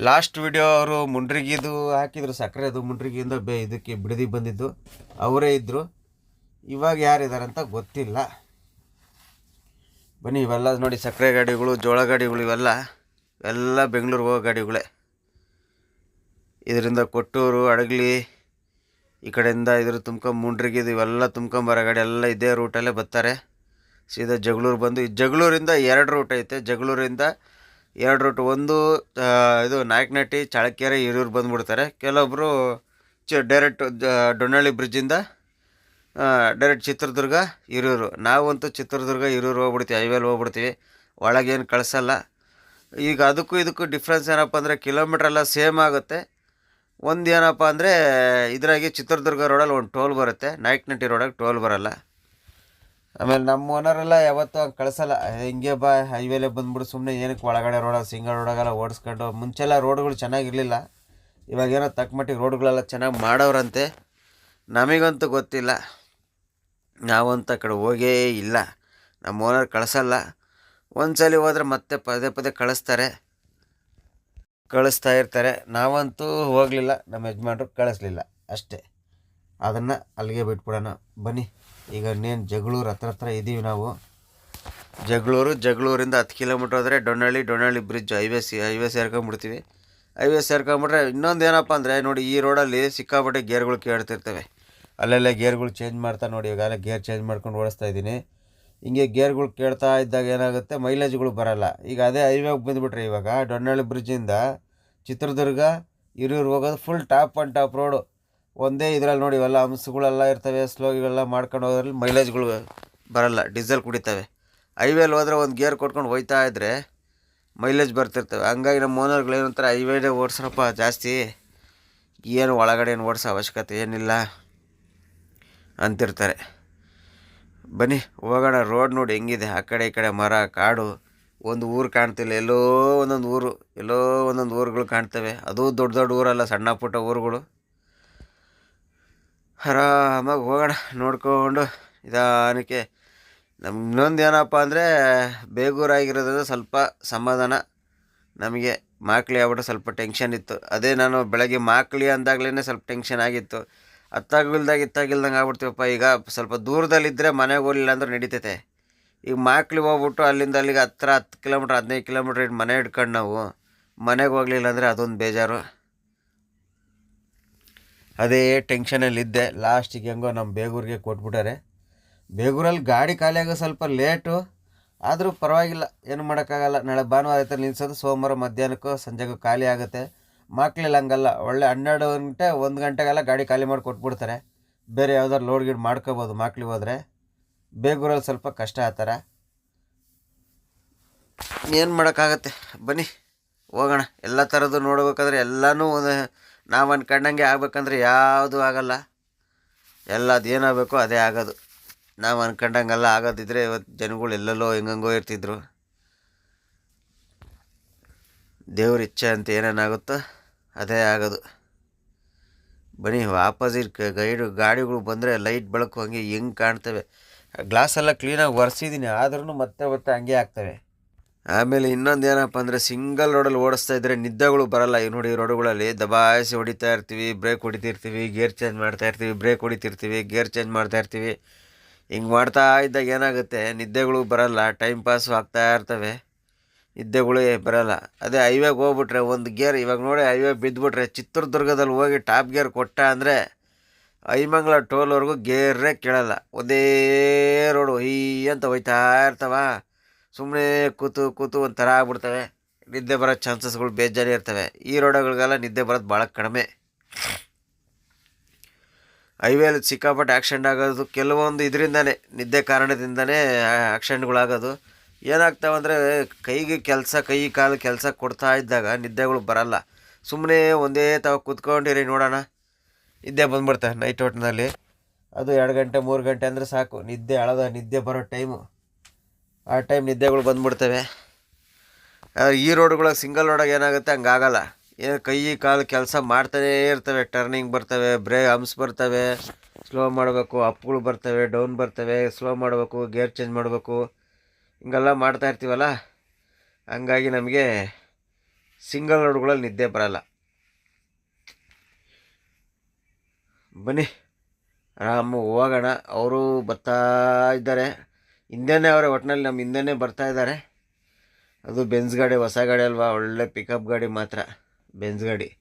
ಲಾಸ್ಟ್ ವಿಡಿಯೋ ಅವರು ಮುಂಡ್ರಿಗಿದು ಹಾಕಿದ್ರು, ಸಕ್ಕರೆದು ಮುಂಡ್ರಿಗಿಂದ ಬೇ ಇದಕ್ಕೆ ಬಿಡದಿ ಬಂದಿದ್ದು. ಅವರೇ ಇದ್ದರು ಇವಾಗ ಯಾರಿದ್ದಾರೆ ಅಂತ ಗೊತ್ತಿಲ್ಲ. ಬನ್ನಿ, ಇವೆಲ್ಲ ನೋಡಿ, ಸಕ್ಕರೆ ಗಾಡಿಗಳು, ಜೋಳ ಗಾಡಿಗಳು ಇವೆಲ್ಲ. ಎಲ್ಲ ಬೆಂಗಳೂರಿಗೆ ಹೋಗೋ ಗಾಡಿಗಳೇ. ಇದರಿಂದ ಕೊಟ್ಟೂರು, ಅಡಗಲಿ, ಈ ಕಡೆಯಿಂದ ಇದ್ರ ತುಂಬ್ಕೊಂಬ ಮುಂಡ್ರಿಗಿದು ಇವೆಲ್ಲ ತುಂಬ್ಕೊಂಬರೋ ಗಾಡಿ ಎಲ್ಲ ಇದೇ ರೂಟಲ್ಲೇ ಬರ್ತಾರೆ. ಸೀದಾ ಜಗಳೂರು ಬಂದು, ಈ ಜಗಳೂರಿಂದ ಎರಡು ರೂಟ್ ಐತೆ. ಜಗಳೂರಿಂದ ಎರಡು ರೂಟ್ ಒಂದು ಇದು ನಾಯಕನಹಟ್ಟಿ ಚಳಕೆರೆ ಹಿರಿಯೂರು ಬಂದುಬಿಡ್ತಾರೆ. ಕೆಲವೊಬ್ಬರು ಚ ಡೈರೆಕ್ಟ್ ಡೊನ್ನಳ್ಳಿ ಬ್ರಿಡ್ಜಿಂದ ಡೈರೆಕ್ಟ್ ಚಿತ್ರದುರ್ಗ, ಹಿರಿಯೂರು. ನಾವಂತೂ ಚಿತ್ರದುರ್ಗ, ಹಿರಿಯೂರು ಹೋಗ್ಬಿಡ್ತೀವಿ ಹೈವೇಲಿ ಹೋಗ್ಬಿಡ್ತೀವಿ. ಒಳಗೇನು ಕಳಿಸಲ್ಲ. ಈಗ ಅದಕ್ಕೂ ಇದಕ್ಕೂ ಡಿಫ್ರೆನ್ಸ್ ಏನಪ್ಪ ಅಂದರೆ ಕಿಲೋಮೀಟ್ರ್ ಎಲ್ಲ ಸೇಮ್ ಆಗುತ್ತೆ. ಒಂದು ಏನಪ್ಪ ಅಂದರೆ ಇದರಾಗಿ ಚಿತ್ರದುರ್ಗ ರೋಡಲ್ಲಿ ಒಂದು ಟೋಲ್ ಬರುತ್ತೆ. ನಾಯಕನಹಟ್ಟಿ ರೋಡಲ್ಲಿ ಟೋಲ್ ಬರಲ್ಲ. ಆಮೇಲೆ ನಮ್ಮ ಓನರೆಲ್ಲ ಯಾವತ್ತೂ ಹಂಗೆ ಕಳಿಸಲ್ಲ. ಹಿಂಗೆ ಬಾ ಹೈವೇಲೆ ಬಂದ್ಬಿಡು ಸುಮ್ಮನೆ ಏನಕ್ಕೆ ಒಳಗಡೆ ರೋಡ ಸಿಂಗಲ್ ರೋಡಾಗೆಲ್ಲ ಓಡಿಸ್ಕೊಂಡು ಮುಂಚೆಲ್ಲ ರೋಡ್ಗಳು ಚೆನ್ನಾಗಿರಲಿಲ್ಲ. ಇವಾಗೇನೋ ತಕ್ಕ ಮಟ್ಟಿಗೆ ರೋಡ್ಗಳೆಲ್ಲ ಚೆನ್ನಾಗಿ ಮಾಡೋರಂತೆ. ನಮಗಂತೂ ಗೊತ್ತಿಲ್ಲ. ನಾವಂತ ಕಡೆ ಹೋಗೇ ಇಲ್ಲ. ನಮ್ಮ ಓನರ್ ಕಳಿಸಲ್ಲ. ಸಲ ಹೋದ್ರೆ ಮತ್ತೆ ಪದೇ ಪದೇ ಕಳಿಸ್ತಾರೆ. ಕಳಿಸ್ತಾ ಇರ್ತಾರೆ. ನಾವಂತೂ ಹೋಗಲಿಲ್ಲ. ನಮ್ಮ ಯಜಮಾನ್ರು ಕಳಿಸ್ಲಿಲ್ಲ. ಅಷ್ಟೇ. ಅದನ್ನು ಅಲ್ಲಿಗೆ ಬಿಟ್ಬಿಡೋಣ. ಬನ್ನಿ. ಈಗ ಇನ್ನೇನು ಜಗಳೂರು ಹತ್ರ ಹತ್ರ ಇದ್ದೀವಿ ನಾವು. ಜಗಳೂರು, ಜಗಳೂರಿಂದ ಹತ್ತು ಕಿಲೋಮೀಟ್ರ್ ಆದರೆ ಡೊಣ್ಣಳ್ಳಿ ಡೊಣ್ಣಳ್ಳಿ ಬ್ರಿಡ್ಜ್ ಹೈವೇ ಸಿ ಹೈವೇ ಸೇರ್ಕೊಂಬಿಡ್ತೀವಿ ಹೈವೇ ಸೇರ್ಕೊಂಬಿಟ್ರೆ ಇನ್ನೊಂದು ಏನಪ್ಪ ಅಂದರೆ ನೋಡಿ ಈ ರೋಡಲ್ಲಿ ಸಿಕ್ಕಾಪಟ್ಟೆ ಗೇರ್ಗಳು ಕೇಳ್ತಿರ್ತವೆ. ಅಲ್ಲೆಲ್ಲ ಗೇರ್ಗಳು ಚೇಂಜ್ ಮಾಡ್ತಾ ನೋಡಿ ಇವಾಗಲೇ ಗೇರ್ ಚೇಂಜ್ ಮಾಡ್ಕೊಂಡು ಓಡಿಸ್ತಾ ಇದ್ದೀನಿ. ಹಿಂಗೆ ಗೇರ್ಗಳು ಕೇಳ್ತಾ ಇದ್ದಾಗ ಏನಾಗುತ್ತೆ ಮೈಲೇಜ್ಗಳು ಬರೋಲ್ಲ. ಈಗ ಅದೇ ಹೈವೇಗೆ ಬಂದುಬಿಟ್ರೆ ಇವಾಗ ಡೊನ್ನಳ್ಳಿ ಬ್ರಿಡ್ಜಿಂದ ಚಿತ್ರದುರ್ಗ, ಹಿರಿಯೂರು ಹೋಗೋದು full top and top road ಒಂದೇ ಇದರಲ್ಲಿ ನೋಡಿ, ಇವೆಲ್ಲ ಹಂಸಗಳೆಲ್ಲ ಇರ್ತವೆ, ಸ್ಲೋಗಿಗಳೆಲ್ಲ ಮಾಡ್ಕೊಂಡು ಹೋದ್ರಲ್ಲಿ ಮೈಲೇಜ್ಗಳು ಬರಲ್ಲ, ಡೀಸೆಲ್ ಕುಡಿತವೆ. ಹೈವೇಲಿ ಹೋದರೆ ಒಂದು ಗೇರ್ ಕೊಟ್ಕೊಂಡು ಹೋಯ್ತಾ ಇದ್ದರೆ ಮೈಲೇಜ್ ಬರ್ತಿರ್ತವೆ. ಹಂಗಾಗಿ ನಮ್ಮ ಓನರ್ಗಳು ಏನಂತಾರೆ, ಹೈವೇನೇ ಓಡಿಸ್ರಪ್ಪ ಜಾಸ್ತಿ, ಏನು ಒಳಗಡೆ ಏನು ಓಡಿಸೋ ಅವಶ್ಯಕತೆ ಏನಿಲ್ಲ ಅಂತಿರ್ತಾರೆ. ಬನ್ನಿ, ಹೋಗೋಣ, ರೋಡ್ ನೋಡಿ ಹೆಂಗಿದೆ, ಆ ಕಡೆ ಈ ಕಡೆ ಮರ, ಕಾಡು, ಒಂದು ಊರು ಕಾಣ್ತಿಲ್ಲ, ಎಲ್ಲೋ ಒಂದೊಂದು ಊರು, ಎಲ್ಲೋ ಒಂದೊಂದು ಊರುಗಳು ಕಾಣ್ತವೆ. ಅದು ದೊಡ್ಡ ದೊಡ್ಡ ಊರಲ್ಲ, ಸಣ್ಣ ಪುಟ್ಟ ಊರುಗಳು. ಆರಾಮಾಗಿ ಹೋಗೋಣ, ನೋಡ್ಕೊಂಡು ನಿಧಾನಕ್ಕೆ. ನಮ್ಮ ಇನ್ನೊಂದು ಏನಪ್ಪ ಅಂದರೆ ಬೇಗೂರಾಗಿರೋದ್ರಿಂದ ಸ್ವಲ್ಪ ಸಮಾಧಾನ. ನಮಗೆ ಮಾಕ್ಳಿ ಆಗ್ಬಿಟ್ಟು ಸ್ವಲ್ಪ ಟೆನ್ಷನ್ ಇತ್ತು. ಅದೇ ನಾನು ಬೆಳಗ್ಗೆ ಮಾಕ್ಲಿ ಅಂದಾಗಲೇ ಸ್ವಲ್ಪ ಟೆನ್ಷನ್ ಆಗಿತ್ತು. ಅತ್ತಾಗಿಲ್ದಾಗ ಇತ್ತಾಗಿಲ್ದಂಗೆ ಆಗ್ಬಿಡ್ತೀವಪ್ಪ, ಈಗ ಸ್ವಲ್ಪ ದೂರದಲ್ಲಿದ್ದರೆ ಮನೆಗೆ ಹೋಗಲಿಲ್ಲ ಅಂದ್ರೆ ನಡೀತೈತೆ. ಈಗ ಮಾಕ್ಲಿ ಹೋಗ್ಬಿಟ್ಟು ಅಲ್ಲಿಂದ ಅಲ್ಲಿಗೆ ಹತ್ರ ಹತ್ತು ಕಿಲೋಮೀಟ್ರ್ ಹದಿನೈದು ಕಿಲೋಮೀಟ್ರ್ ಮನೆ ಇಟ್ಕೊಂಡು ನಾವು, ಮನೆಗೆ ಹೋಗಲಿಲ್ಲ ಅಂದರೆ ಅದೊಂದು ಬೇಜಾರು. ಅದೇ ಟೆನ್ಷನಲ್ಲಿದ್ದೆ. ಲಾಸ್ಟಿಗೆ ಹೆಂಗೋ ನಮ್ಮ ಬೇಗೂರಿಗೆ ಕೊಟ್ಬಿಟ್ಟಾರೆ. ಬೇಗೂರಲ್ಲಿ ಗಾಡಿ ಖಾಲಿಯಾಗೋ ಸ್ವಲ್ಪ ಲೇಟು, ಆದರೂ ಪರವಾಗಿಲ್ಲ, ಏನು ಮಾಡೋಕ್ಕಾಗಲ್ಲ. ನಾಳೆ ಭಾನುವಾರ ಆಯ್ತು ನಿಲ್ಲಿಸೋದು ಸೋಮವಾರ ಮಧ್ಯಾಹ್ನಕ್ಕೂ ಸಂಜೆಗೂ ಖಾಲಿ ಆಗುತ್ತೆ. ಮಕ್ಕಳಿಲ್ಲ ಹಂಗಲ್ಲ, ಒಳ್ಳೆ ಹನ್ನೆರಡು ಗಂಟೆ, ಒಂದು ಗಂಟೆಗೆಲ್ಲ ಗಾಡಿ ಖಾಲಿ ಮಾಡಿ ಕೊಟ್ಬಿಡ್ತಾರೆ. ಬೇರೆ ಯಾವ್ದಾದ್ರು ಲೋಡ್ ಗೀಡ್ ಮಾಡ್ಕೋಬೋದು ಮಕ್ಳಿಗೆ ಹೋದರೆ. ಬೇಗೂರಲ್ಲಿ ಸ್ವಲ್ಪ ಕಷ್ಟ ಆ ಏನು ಮಾಡೋಕ್ಕಾಗತ್ತೆ? ಬನ್ನಿ, ಹೋಗೋಣ. ಎಲ್ಲ ಥರದ್ದು ನೋಡ್ಬೇಕಾದ್ರೆ ಎಲ್ಲನೂ ಒಂದು ನಾವು ಅಂದ್ಕೊಂಡಂಗೆ ಆಗ್ಬೇಕಂದ್ರೆ ಯಾವುದೂ ಆಗಲ್ಲ. ಎಲ್ಲ ಅದೇನಾಗಬೇಕು ಅದೇ ಆಗೋದು. ನಾವು ಅಂದ್ಕೊಂಡಂಗೆಲ್ಲ ಆಗೋದಿದ್ರೆ ಇವತ್ತು ಜನಗಳು ಎಲ್ಲೆಲ್ಲೋ ಹೆಂಗಂಗೋ ಇರ್ತಿದ್ರು. ದೇವ್ರ ಇಚ್ಛೆ ಅಂತ ಏನೇನಾಗುತ್ತೋ ಅದೇ ಆಗೋದು. ಬನ್ನಿ ಆಪೋಸಿಟ್ ಗೈಡು ಗಾಡಿಗಳು ಬಂದರೆ ಲೈಟ್ ಬೆಳಕು ಹಂಗೆ ಹೆಂಗೆ ಕಾಣ್ತವೆ. ಗ್ಲಾಸ್ ಎಲ್ಲ ಕ್ಲೀನಾಗಿ ಒರೆಸಿದ್ದೀನಿ ಆದ್ರೂ ಮತ್ತೆ ಮತ್ತೆ ಹಂಗೆ ಆಗ್ತವೆ. ಆಮೇಲೆ ಇನ್ನೊಂದು ಏನಪ್ಪ ಅಂದರೆ ಸಿಂಗಲ್ ರೋಡಲ್ಲಿ ಓಡಿಸ್ತಾ ಇದ್ದರೆ ನಿದ್ದೆಗಳು ಬರಲ್ಲ. ಈ ನೋಡಿ ರೋಡುಗಳಲ್ಲಿ ದಬಾಯಿಸಿ ಹೊಡಿತಾ ಇರ್ತೀವಿ, ಬ್ರೇಕ್ ಹೊಡಿತಿರ್ತೀವಿ, ಗೇರ್ ಚೇಂಜ್ ಮಾಡ್ತಾ ಇರ್ತೀವಿ, ಬ್ರೇಕ್ ಹೊಡಿತಿರ್ತೀವಿ, ಗೇರ್ ಚೇಂಜ್ ಮಾಡ್ತಾ ಇರ್ತೀವಿ. ಹಿಂಗೆ ಮಾಡ್ತಾ ಇದ್ದಾಗ ಏನಾಗುತ್ತೆ? ನಿದ್ದೆಗಳು ಬರಲ್ಲ ಟೈಮ್ ಪಾಸು ಆಗ್ತಾ ಇರ್ತವೆ. ನಿದ್ದೆಗಳು ಬರಲ್ಲ. ಅದೇ ಹೈವೇಗೆ ಹೋಗ್ಬಿಟ್ರೆ ಒಂದು ಗೇರ್, ಇವಾಗ ನೋಡಿ ಹೈವೇ ಬಿದ್ದುಬಿಟ್ರೆ ಚಿತ್ರದುರ್ಗದಲ್ಲಿ ಹೋಗಿ ಟಾಪ್ ಗೇರ್ ಕೊಟ್ಟ ಅಂದರೆ ಐಮಂಗ್ಲ ಟೋಲ್ವರೆಗೂ ಗೇರೇ ಕೇಳಲ್ಲ. ಒಂದೇ ರೋಡು ಹೀ ಅಂತ ಹೋಯ್ತಾ ಇರ್ತಾವ? ಸುಮ್ಮನೆ ಕೂತು ಕೂತು ಒಂಥರ ಆಗ್ಬಿಡ್ತವೆ. ನಿದ್ದೆ ಬರೋ ಚಾನ್ಸಸ್ಗಳು ಬೇಜಾರಿ ಇರ್ತವೆ. ಈ ರೋಡಗಳಿಗೆಲ್ಲ ನಿದ್ದೆ ಬರೋದು ಭಾಳ ಕಡಿಮೆ. ಹೈವೇಲಿ ಸಿಕ್ಕಾಪಟ್ಟೆ ಆಕ್ಸಿಡೆಂಟ್ ಆಗೋದು, ಕೆಲವೊಂದು ಇದರಿಂದನೇ, ನಿದ್ದೆ ಕಾರಣದಿಂದನೇ ಆ್ಯಕ್ಸಿಡೆಂಟ್ಗಳಾಗೋದು ಏನಾಗ್ತಾವೆ ಅಂದರೆ, ಕೈಗೆ ಕೆಲಸ, ಕೈ, ಕಾಲು ಕೆಲಸ ಕೊಡ್ತಾ ಇದ್ದಾಗ ನಿದ್ದೆಗಳು ಬರಲ್ಲ. ಸುಮ್ಮನೆ ಒಂದೇ ತಾವ ಕೂತ್ಕೊಂಡಿರಿ ನೋಡೋಣ. ನಿದ್ದೆ ಬಂದ್ಬಿಡ್ತಾರೆ ನೈಟ್ ಹೊಟ್ಟಿನಲ್ಲಿ ಅದು ಎರಡು ಗಂಟೆ, ಮೂರು ಗಂಟೆ ಅಂದರೆ ಸಾಕು. ನಿದ್ದೆ ಅಳದ, ನಿದ್ದೆ ಬರೋ ಟೈಮು. ಆ ಟೈಮ್ ನಿದ್ದೆಗಳು ಬಂದ್ಬಿಡ್ತವೆ. ಈ ರೋಡ್ಗಳಿಗೆ ಸಿಂಗಲ್ ರೋಡಾಗ ಏನಾಗುತ್ತೆ? ಹಂಗಾಗಲ್ಲ. ಏನು ಕೈ, ಕಾಲು ಕೆಲಸ ಮಾಡ್ತಾನೇ ಇರ್ತವೆ. ಟರ್ನಿಂಗ್ ಬರ್ತವೆ ಬ್ರೇ ಹಂಪ್ಸ್ ಬರ್ತವೆ. ಸ್ಲೋ ಮಾಡಬೇಕು ಅಪ್ಗಳು ಬರ್ತವೆ ಡೌನ್ ಬರ್ತವೆ. ಸ್ಲೋ ಮಾಡಬೇಕು ಗೇರ್ ಚೇಂಜ್ ಮಾಡಬೇಕು. ಹಿಂಗೆಲ್ಲ ಮಾಡ್ತಾ ಇರ್ತೀವಲ್ಲ? ಹಂಗಾಗಿ ನಮಗೆ ಸಿಂಗಲ್ ರೋಡ್ಗಳಲ್ಲಿ ನಿದ್ದೆ ಬರಲ್ಲ. ಬನ್ನಿ. ಆರಾಮ ಹೋಗೋಣ. ಅವರು ಬರ್ತಾ ಇದ್ದಾರೆ. ಹಿಂದೆನೇ ಅವರೇ ಒಟ್ಟಿನಲ್ಲಿ ನಮ್ಮ ಹಿಂದೆನೇ ಬರ್ತಾ ಇದ್ದಾರೆ. ಅದು ಬೆನ್ಸ್ ಗಾಡಿ, ಹೊಸ ಗಾಡಿ ಅಲ್ವಾ? ಒಳ್ಳೆ ಪಿಕಪ್ ಗಾಡಿ ಮಾತ್ರ. ಬೆನ್ಸ್ ಗಾಡಿ.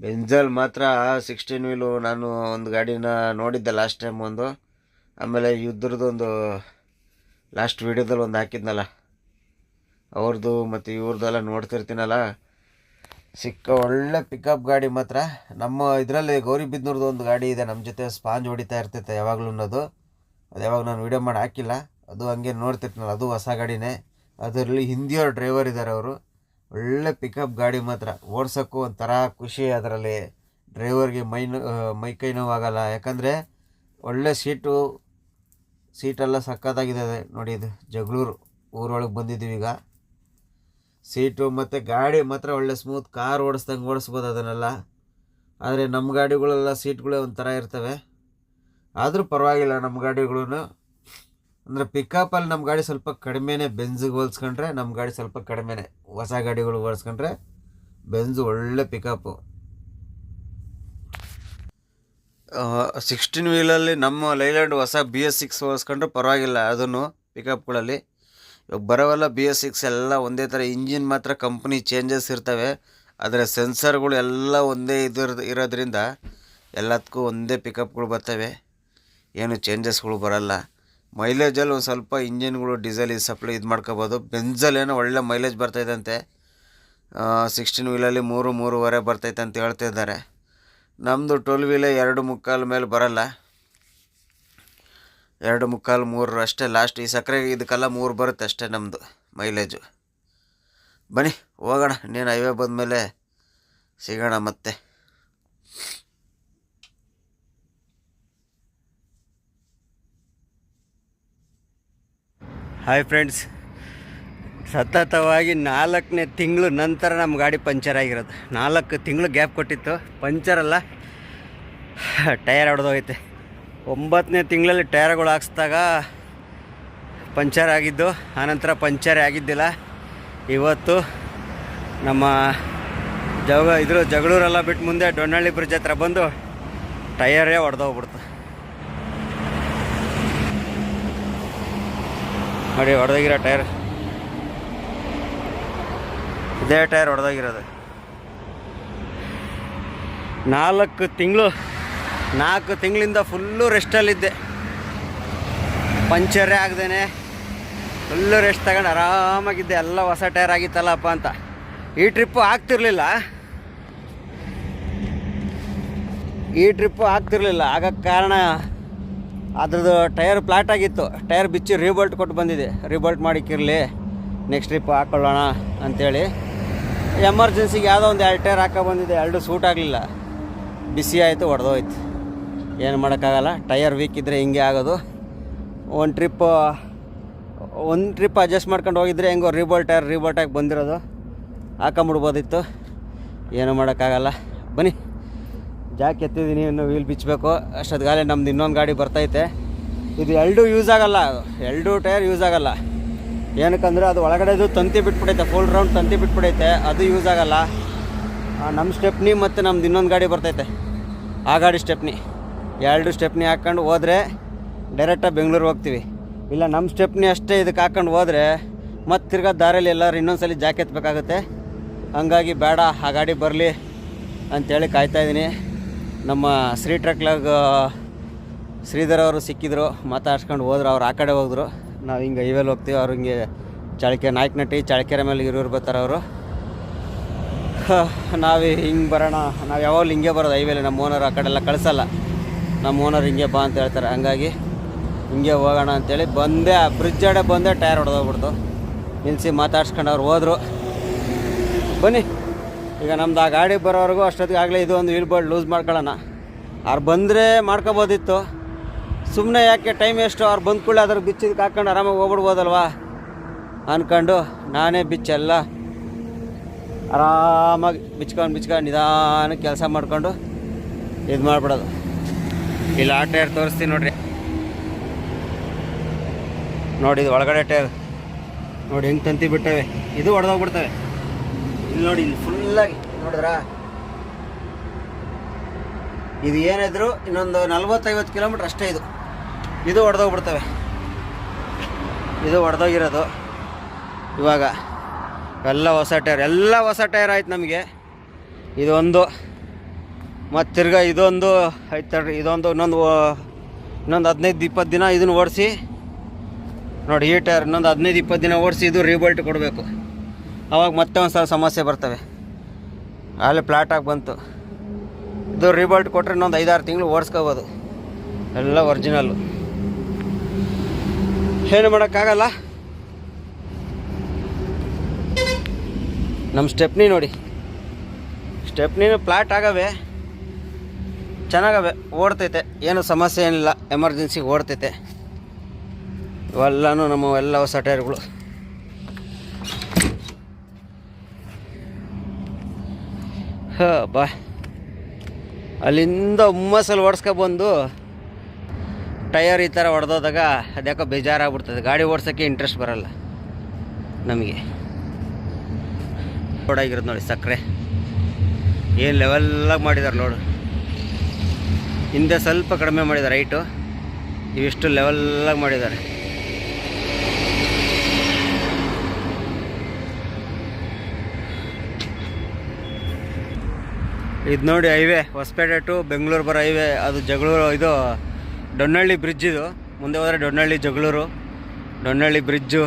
ಬೆನ್ಸಲ್ಲಿ ಮಾತ್ರ ಸಿಕ್ಸ್ಟೀನ್ ವೀಲು ನಾನು ಒಂದು ಗಾಡಿನ ನೋಡಿದ್ದೆ ಲಾಸ್ಟ್ ಟೈಮ್ ಒಂದು. ಆಮೇಲೆ ಇದ್ರದ್ದೊಂದು ಲಾಸ್ಟ್ ವೀಡಿಯೋದಲ್ಲಿ ಒಂದು ಹಾಕಿದ್ನಲ್ಲ. ಅವ್ರದ್ದು ಮತ್ತು ಇವ್ರದ್ದೆಲ್ಲ ನೋಡ್ತಿರ್ತೀನಲ್ಲ. ಸಿಕ್ಕ ಒಳ್ಳೆ ಪಿಕಪ್ ಗಾಡಿ ಮಾತ್ರ. ನಮ್ಮ ಇದರಲ್ಲಿ ಗೌರಿಬಿದ್ನೂರ್ದು ಒಂದು ಗಾಡಿ ಇದೆ. ನಮ್ಮ ಜೊತೆ ಸ್ಪಾಂಜ್ ಹೊಡಿತಾ ಇರ್ತೈತೆ ಯಾವಾಗಲೂ ಅನ್ನೋದು. ಅದು ಯಾವಾಗ ನಾನು ವೀಡಿಯೋ ಮಾಡಿ ಹಾಕಿಲ್ಲ, ಅದು ಹಂಗೆ ನೋಡ್ತಿರ್ತೀನಲ್ಲ ಅದು ಹೊಸ ಗಾಡಿನೇ. ಅದರಲ್ಲಿ ಹಿಂದಿಯವ್ರ ಡ್ರೈವರ್ ಇದ್ದಾರೆ ಅವರು. ಒಳ್ಳೆ ಪಿಕಪ್ ಗಾಡಿ ಮಾತ್ರ. ಓಡ್ಸೋಕ್ಕೂ ಒಂಥರ ಖುಷಿ ಅದರಲ್ಲಿ. ಡ್ರೈವರ್ಗೆ ಮೈ ಮೈ ಕೈ ನೋವಾಗಲ್ಲ. ಯಾಕಂದರೆ ಒಳ್ಳೆ ಸೀಟು ಸೀಟೆಲ್ಲ ಸಕ್ಕತ್ತಾಗಿದೆ ನೋಡಿ ಇದು, ಜಗಳೂರು ಊರೊಳಗೆ ಬಂದಿದ್ದೀವಿ ಈಗ. ಸೀಟು ಮತ್ತು ಗಾಡಿ ಮಾತ್ರ ಒಳ್ಳೆ ಸ್ಮೂತ್ ಕಾರ್ ಓಡಿಸ್ದಂಗೆ ಓಡಿಸ್ಬೋದು ಅದನ್ನೆಲ್ಲ. ಆದರೆ ನಮ್ಮ ಗಾಡಿಗಳೆಲ್ಲ ಸೀಟ್ಗಳೇ ಒಂಥರ ಇರ್ತವೆ. ಆದರೂ ಪರವಾಗಿಲ್ಲ ನಮ್ಮ ಗಾಡಿಗಳೂ ಅಂದರೆ ಪಿಕಪ್ಪಲ್ಲಿ ನಮ್ಮ ಗಾಡಿ ಸ್ವಲ್ಪ ಕಡಿಮೆನೇ ಬೆನ್ಸಿಗೆ ಹೋಲಿಸ್ಕೊಂಡ್ರೆ ನಮ್ಮ ಗಾಡಿ ಸ್ವಲ್ಪ ಕಡಿಮೆನೇ. ಹೊಸ ಗಾಡಿಗಳು ಹೋಲಿಸ್ಕೊಂಡ್ರೆ ಬೆನ್ಸು ಒಳ್ಳೆ ಪಿಕಪ್ಪು ಸಿಕ್ಸ್ಟೀನ್ ವೀಲಲ್ಲಿ ನಮ್ಮ ಲೈಲ್ಯಾಂಡ್ ಹೊಸ ಬಿ ಎಸ್ ಸಿಕ್ಸ್ ಹೋಲಿಸ್ಕೊಂಡ್ರೆ ಪರವಾಗಿಲ್ಲ, ಅದನ್ನು ಪಿಕಪ್ಗಳಲ್ಲಿ ಇವಾಗ ಬರೋವೆಲ್ಲ ಬಿ ಎಸ್ ಸಿಕ್ಸ್ ಎಲ್ಲ ಒಂದೇ ಥರ ಇಂಜಿನ್ ಮಾತ್ರ ಕಂಪ್ನಿ ಚೇಂಜಸ್ ಇರ್ತವೆ. ಆದರೆ ಸೆನ್ಸರ್ಗಳು ಎಲ್ಲ ಒಂದೇ ಇದ್ರ ಇರೋದ್ರಿಂದ ಎಲ್ಲದಕ್ಕೂ ಒಂದೇ ಪಿಕಪ್ಗಳು ಬರ್ತವೆ. ಏನು ಚೇಂಜಸ್ಗಳು ಬರಲ್ಲ. ಮೈಲೇಜಲ್ಲಿ ಒಂದು ಸ್ವಲ್ಪ ಇಂಜಿನ್ಗಳು ಡೀಸೆಲ್ ಇದು ಸಪ್ಲೈ ಇದು ಮಾಡ್ಕೋಬೋದು. ಬೆಂಜಲ್ಲೇನೋ ಒಳ್ಳೆ ಮೈಲೇಜ್ ಬರ್ತೈತಂತೆ ಸಿಕ್ಸ್ಟೀನ್ ವೀಲಲ್ಲಿ ಮೂರು, ಮೂರುವರೆ ಬರ್ತೈತೆ ಅಂತ ಹೇಳ್ತಿದ್ದಾರೆ ನಮ್ಮದು ಟ್ವೆಲ್ ವೀಲೇ ಎರಡು ಮುಕ್ಕಾಲು ಮೇಲೆ ಬರಲ್ಲ. ಎರಡು ಮುಕ್ಕಾಲು, ಮೂರು ಅಷ್ಟೇ ಲಾಸ್ಟ್ ಈ ಸಕ್ಕರೆ ಇದಕ್ಕೆಲ್ಲ ಮೂರು ಬರುತ್ತೆ ಅಷ್ಟೇ ನಮ್ಮದು ಮೈಲೇಜು ಬನ್ನಿ, ಹೋಗೋಣ. ನೀನು ಹೈವೇ ಬಂದ ಮೇಲೆ ಸಿಗೋಣ ಮತ್ತೆ. ಹಾಯ್ ಫ್ರೆಂಡ್ಸ್ ಸತತವಾಗಿ ನಾಲ್ಕನೇ ತಿಂಗಳು ನಂತರ ನಮ್ಮ ಗಾಡಿ ಪಂಚರ್ ಆಗಿರೋದು. ನಾಲ್ಕು ತಿಂಗಳು ಗ್ಯಾಪ್ ಕೊಟ್ಟಿತ್ತು. ಪಂಚರ್ ಅಲ್ಲ ಟಯರ್ ಹೊಡೆದೋಗೈತೆ ಒಂಬತ್ತನೇ ತಿಂಗಳಲ್ಲಿ ಟಯರ್ಗಳು ಹಾಕ್ಸ್ದಾಗ ಪಂಚರ್ ಆಗಿದ್ದು ಆನಂತರ ಪಂಚರ್ ಆಗಿದ್ದಿಲ್ಲ. ಇವತ್ತು ನಮ್ಮ ಜಗ ಇದ್ರ ಜಗಳೂರೆಲ್ಲ ಬಿಟ್ಟು ಮುಂದೆ ಡೊನ್ನಳ್ಳಿ ಬ್ರಿಡ್ಜ್ ಹತ್ರ ಬಂದು ಟಯರೇ ಹೊಡೆದೋಗ್ಬಿಡ್ತು ನೋಡಿ, ಹೊಡೆದೋಗಿರೋ ಟೈರ್. ಇದೇ ಟೈರ್ ಹೊಡೆದಾಗಿರೋದು. ನಾಲ್ಕು ತಿಂಗಳು, ನಾಲ್ಕು ತಿಂಗಳಿಂದ ಫುಲ್ಲು ರೆಸ್ಟಲ್ಲಿದ್ದೆ ಪಂಚರೇ ಆಗ್ದೇನೆ. ಫುಲ್ಲು ರೆಸ್ಟ್ ತಗೊಂಡು ಆರಾಮಾಗಿದ್ದೆ. ಎಲ್ಲ ಹೊಸ ಟೈರ್ ಆಗಿತ್ತಲ್ಲಪ್ಪ ಅಂತ. ಈ ಟ್ರಿಪ್ಪು ಆಗ್ತಿರ್ಲಿಲ್ಲ. ಈ ಟ್ರಿಪ್ಪು ಆಗ್ತಿರ್ಲಿಲ್ಲ. ಆಗಕ್ಕೆ ಕಾರಣ ಅದ್ರದ್ದು ಟೈರ್ ಫ್ಲಾಟ್ ಆಗಿತ್ತು. ಟೈರ್ ಬಿಚ್ಚಿ ರೀಬೋಲ್ಟ್ ಕೊಟ್ಟು ಬಂದಿದೆ. ರೀಬೋಲ್ಟ್ ಮಾಡಿಕ್ಕಿರಲಿ. ನೆಕ್ಸ್ಟ್ ಟ್ರಿಪ್ ಹಾಕ್ಕೊಳ್ಳೋಣ ಅಂಥೇಳಿ ಎಮರ್ಜೆನ್ಸಿಗೆ ಯಾವುದೋ ಒಂದು ಎರಡು ಟೈರ್ ಹಾಕೋ ಬಂದಿದೆ. ಎರಡು ಸೂಟ್ ಆಗಲಿಲ್ಲ. ಬಿಸಿ ಆಯಿತು ಹೊಡೆದೋಯ್ತು ಏನು ಮಾಡೋಕ್ಕಾಗಲ್ಲ. ಟೈರ್ ವೀಕ್ ಇದ್ದರೆ ಹಿಂಗೆ ಆಗೋದು. ಒಂದು ಟ್ರಿಪ್ ಒಂದು ಟ್ರಿಪ್ ಅಡ್ಜಸ್ಟ್ ಮಾಡ್ಕೊಂಡು ಹೋಗಿದ್ರೆ ಹೆಂಗೋ ರೀಬೋಲ್ಟ್ ಟೈರ್ ರೀಬೋಲ್ಟ್ ಆಗಿ ಬಂದಿರೋದು. ಹಾಕೊಂಬಿಡ್ಬೋದಿತ್ತು. ಏನು ಮಾಡೋಕ್ಕಾಗಲ್ಲ. ಬನ್ನಿ. ಜಾಕ್ ಎತ್ತಿದ್ದೀನಿ, ಇನ್ನು ವೀಲ್ ಬಿಚ್ಚಬೇಕು ಅಷ್ಟೊತ್ತಿಗಾಲೆ ನಮ್ದು ಇನ್ನೊಂದು ಗಾಡಿ ಬರ್ತೈತೆ. ಇದು ಎರಡೂ ಯೂಸ್ ಆಗಲ್ಲ. ಎರಡು ಟೈರ್ ಯೂಸ್ ಆಗಲ್ಲ. ಏನಕ್ಕಂದ್ರೆ ಅದು ಒಳಗಡೆದು ತಂತಿ ಬಿಟ್ಬಿಡೈತೆ ಫುಲ್ ರೌಂಡ್ ತಂತಿ ಬಿಟ್ಬಿಡೈತೆ ಅದು ಯೂಸ್ ಆಗಲ್ಲ. ನಮ್ಮ ಸ್ಟೆಪ್ನಿ ಮತ್ತು ನಮ್ದು ಇನ್ನೊಂದು ಗಾಡಿ ಬರ್ತೈತೆ. ಆ ಗಾಡಿ ಸ್ಟೆಪ್ನಿ ಎರಡು ಸ್ಟೆಪ್ನಿ ಹಾಕ್ಕೊಂಡು ಹೋದರೆ ಡೈರೆಕ್ಟಾಗಿ ಬೆಂಗಳೂರು ಹೋಗ್ತೀವಿ. ಇಲ್ಲ ನಮ್ಮ ಸ್ಟೆಪ್ನಿ ಅಷ್ಟೇ ಇದಕ್ಕೆ ಹಾಕ್ಕೊಂಡು ಹೋದರೆ ಮತ್ತು ತಿರ್ಗಾ ದಾರಿಯಲ್ಲಿ ಎಲ್ಲರೂ ಇನ್ನೊಂದ್ಸಲಿ ಜಾಕ್ ಬೇಕಾಗುತ್ತೆ ಹಂಗಾಗಿ ಬೇಡ, ಆ ಗಾಡಿ ಬರಲಿ ಅಂತೇಳಿ ಕಾಯ್ತಾ ಇದ್ದೀನಿ. ನಮ್ಮ ಶ್ರೀ ಟ್ರಕ್ಲಾಗ ಶ್ರೀಧರ್ ಅವರು ಸಿಕ್ಕಿದ್ರು, ಮಾತಾಡ್ಸ್ಕೊಂಡು ಹೋದ್ರು, ಅವ್ರು ಆ ಕಡೆ ಹೋದ್ರು. ನಾವು ಹಿಂಗೆ ಹೈವೇಲಿ ಹೋಗ್ತೀವಿ, ಅವ್ರು ಹಿಂಗೆ ಚಳಕೆ ನಾಯಕನಟ್ಟಿ, ಚಳಕೆರೆ ಮೇಲೆ ಇರೋರು ಬರ್ತಾರೆ ಅವರು. ನಾವು ಹಿಂಗೆ ಬರೋಣ, ನಾವು ಯಾವಾಗಲೂ ಹಿಂಗೆ ಬರೋದು ಹೈವೇಲಿ, ನಮ್ಮ ಓನರ್ ಆ ಕಡೆ ಎಲ್ಲ ಕಳಿಸಲ್ಲ. ನಮ್ಮ ಓನರ್ ಹಿಂಗೆ ಬಾ ಅಂತ ಹೇಳ್ತಾರೆ, ಹಂಗಾಗಿ ಹಿಂಗೆ ಹೋಗೋಣ ಅಂತೇಳಿ ಬಂದೆ, ಆ ಬ್ರಿಡ್ಜ್ ಆಡೆ ಬಂದೆ ಟೈರ್ ಹೊಡೆದೋಗ್ಬಿಡ್ತು. ನಿಲ್ಲಿಸಿ ಮಾತಾಡ್ಸ್ಕೊಂಡು ಅವ್ರು ಹೋದರು. ಬನ್ನಿ. ಈಗ ನಮ್ದು ಆ ಗಾಡಿ ಬರೋವರೆಗೂ ಅಷ್ಟೊತ್ತಿಗೆ ಆಗಲೇ ಇದು ಒಂದು ವೀಲ್ ಬೋರ್ಡ್ ಲೂಸ್ ಮಾಡ್ಕೊಳ್ಳೋಣ. ಅವ್ರು ಬಂದರೆ ಮಾಡ್ಕೊಬೋದಿತ್ತು. ಸುಮ್ಮನೆ ಯಾಕೆ ಟೈಮ್ ಎಷ್ಟು ಅವ್ರು ಬಂದ ಕೂಡಲೇ ಅದ್ರ ಬಿಚ್ಚಿದಕ್ಕೆ ಹಾಕ್ಕೊಂಡು ಆರಾಮಾಗಿ ಹೋಗ್ಬಿಡ್ಬೋದಲ್ವಾ? ಅಂದ್ಕೊಂಡು ನಾನೇ ಬಿಚ್ಚೆಲ್ಲ. ಆರಾಮಾಗಿ ಬಿಚ್ಕೊಂಡು ಬಿಚ್ಕೊಂಡು ನಿಧಾನಕ್ಕೆ ಕೆಲಸ ಮಾಡಿಕೊಂಡು ಇದು ಮಾಡಿಬಿಡೋದು. ಇಲ್ಲಿ, ಆ ಟೈರ್ ತೋರಿಸ್ತೀನಿ ನೋಡಿರಿ. ನೋಡಿ, ಇದು ಒಳಗಡೆ ಟೈರ್. ನೋಡಿ, ಹೆಂಗೆ ತಂತಿ ಬಿಟ್ಟವೆ. ಇದು ಹೊಡೆದೋಗ್ಬಿಡ್ತವೆ ಇಲ್ಲಿ ನೋಡಿ, ಇಲ್ಲಿ ಫುಲ್ಲಾಗಿ ನೋಡಿದ್ರಾ? ಇದು ಏನಿದ್ರು ಇನ್ನೊಂದು ನಲ್ವತ್ತೈವತ್ತು ಕಿಲೋಮೀಟ್ರ್ ಅಷ್ಟೇ ಇದು. ಇದು ಹೊಡೆದೋಗ್ಬಿಡ್ತವೆ ಇದು ಹೊಡೆದೋಗಿರೋದು ಇವಾಗ ಎಲ್ಲ ಹೊಸ ಟೈರ್, ಎಲ್ಲ ಹೊಸ ಟೈರ್ ಆಯ್ತು ನಮಗೆ. ಇದೊಂದು, ಮತ್ತು ತಿರ್ಗಾ ಇದೊಂದು ಆಯ್ತು ಇದೊಂದು ಇನ್ನೊಂದು ಇನ್ನೊಂದು ಹದಿನೈದು ಇಪ್ಪತ್ತು ದಿನ ಇದನ್ನು ಓಡಿಸಿ, ನೋಡಿ ಈ ಟೈರ್ ಇನ್ನೊಂದು ಹದಿನೈದು ಇಪ್ಪತ್ತು ದಿನ ಓಡಿಸಿ ಇದು ರೀಬಲ್ಟ್ ಕೊಡಬೇಕು. ಅವಾಗ ಮತ್ತೆ ಒಂದು ಸಲ ಸಮಸ್ಯೆ ಬರ್ತವೆ. ಅಲ್ಲಿ ಫ್ಲಾಟಾಗಿ ಬಂತು. ಇದು ರಿಬಲ್ಟ್ ಕೊಟ್ಟರೆ ಇನ್ನೊಂದು ಐದಾರು ತಿಂಗಳು ಓಡಿಸ್ಕೋಬೋದು. ಎಲ್ಲ ಒರಿಜಿನಲ್ಲು ಏನು ಮಾಡೋಕ್ಕಾಗಲ್ಲ? ನಮ್ಮ ಸ್ಟೆಪ್ನಿ ನೋಡಿ. ಸ್ಟೆಪ್ನಿನೂ ಫ್ಲಾಟ್ ಆಗವೆ. ಚೆನ್ನಾಗವೆ. ಓಡ್ತೈತೆ. ಏನು ಸಮಸ್ಯೆ ಏನಿಲ್ಲ. ಎಮರ್ಜೆನ್ಸಿಗೆ ಓಡ್ತೈತೆ. ಇವೆಲ್ಲನೂ ನಮ್ಮ ಎಲ್ಲ ಹೊಸ ಟೈರ್ಗಳು ಹ, ಬಾ. ಅಲ್ಲಿಂದ ಹುಮ್ಮಸ್ಸಲ್ಲಿ ಓಡಿಸ್ಕೊಬಂದು ಟಯರ್ ಈ ಥರ ಹೊಡೆದೋದಾಗ ಅದ್ಯಾಕೋ ಬೇಜಾರಾಗ್ಬಿಡ್ತದೆ. ಗಾಡಿ ಓಡ್ಸೋಕ್ಕೆ ಇಂಟ್ರೆಸ್ಟ್ ಬರಲ್ಲ ನಮಗೆ. ರೋಡಾಗಿರೋದು ನೋಡಿ ಸಕ್ಕರೆ. ಏನು ಲೆವೆಲ್ಲಾಗಿ ಮಾಡಿದ್ದಾರೆ ನೋಡು. ಹಿಂದೆ ಸ್ವಲ್ಪ ಕಡಿಮೆ ಮಾಡಿದ್ದಾರೆ ರೈಟು ಇವಿಷ್ಟು ಲೆವೆಲ್ಲಾಗಿ ಮಾಡಿದ್ದಾರೆ ಇದು ನೋಡಿ ಹೈವೇ, ಹೊಸಪೇಟೆ ಟು ಬೆಂಗಳೂರು ಬರೋ ಹೈವೇ. ಅದು ಜಗಳೂರು, ಇದು ಡೊನ್ನಳ್ಳಿ ಬ್ರಿಡ್ಜ್ ಇದು. ಮುಂದೆ ಹೋದರೆ ಡೊನ್ನಳ್ಳಿ ಜಗಳೂರು ಡೊನ್ನಳ್ಳಿ ಬ್ರಿಡ್ಜು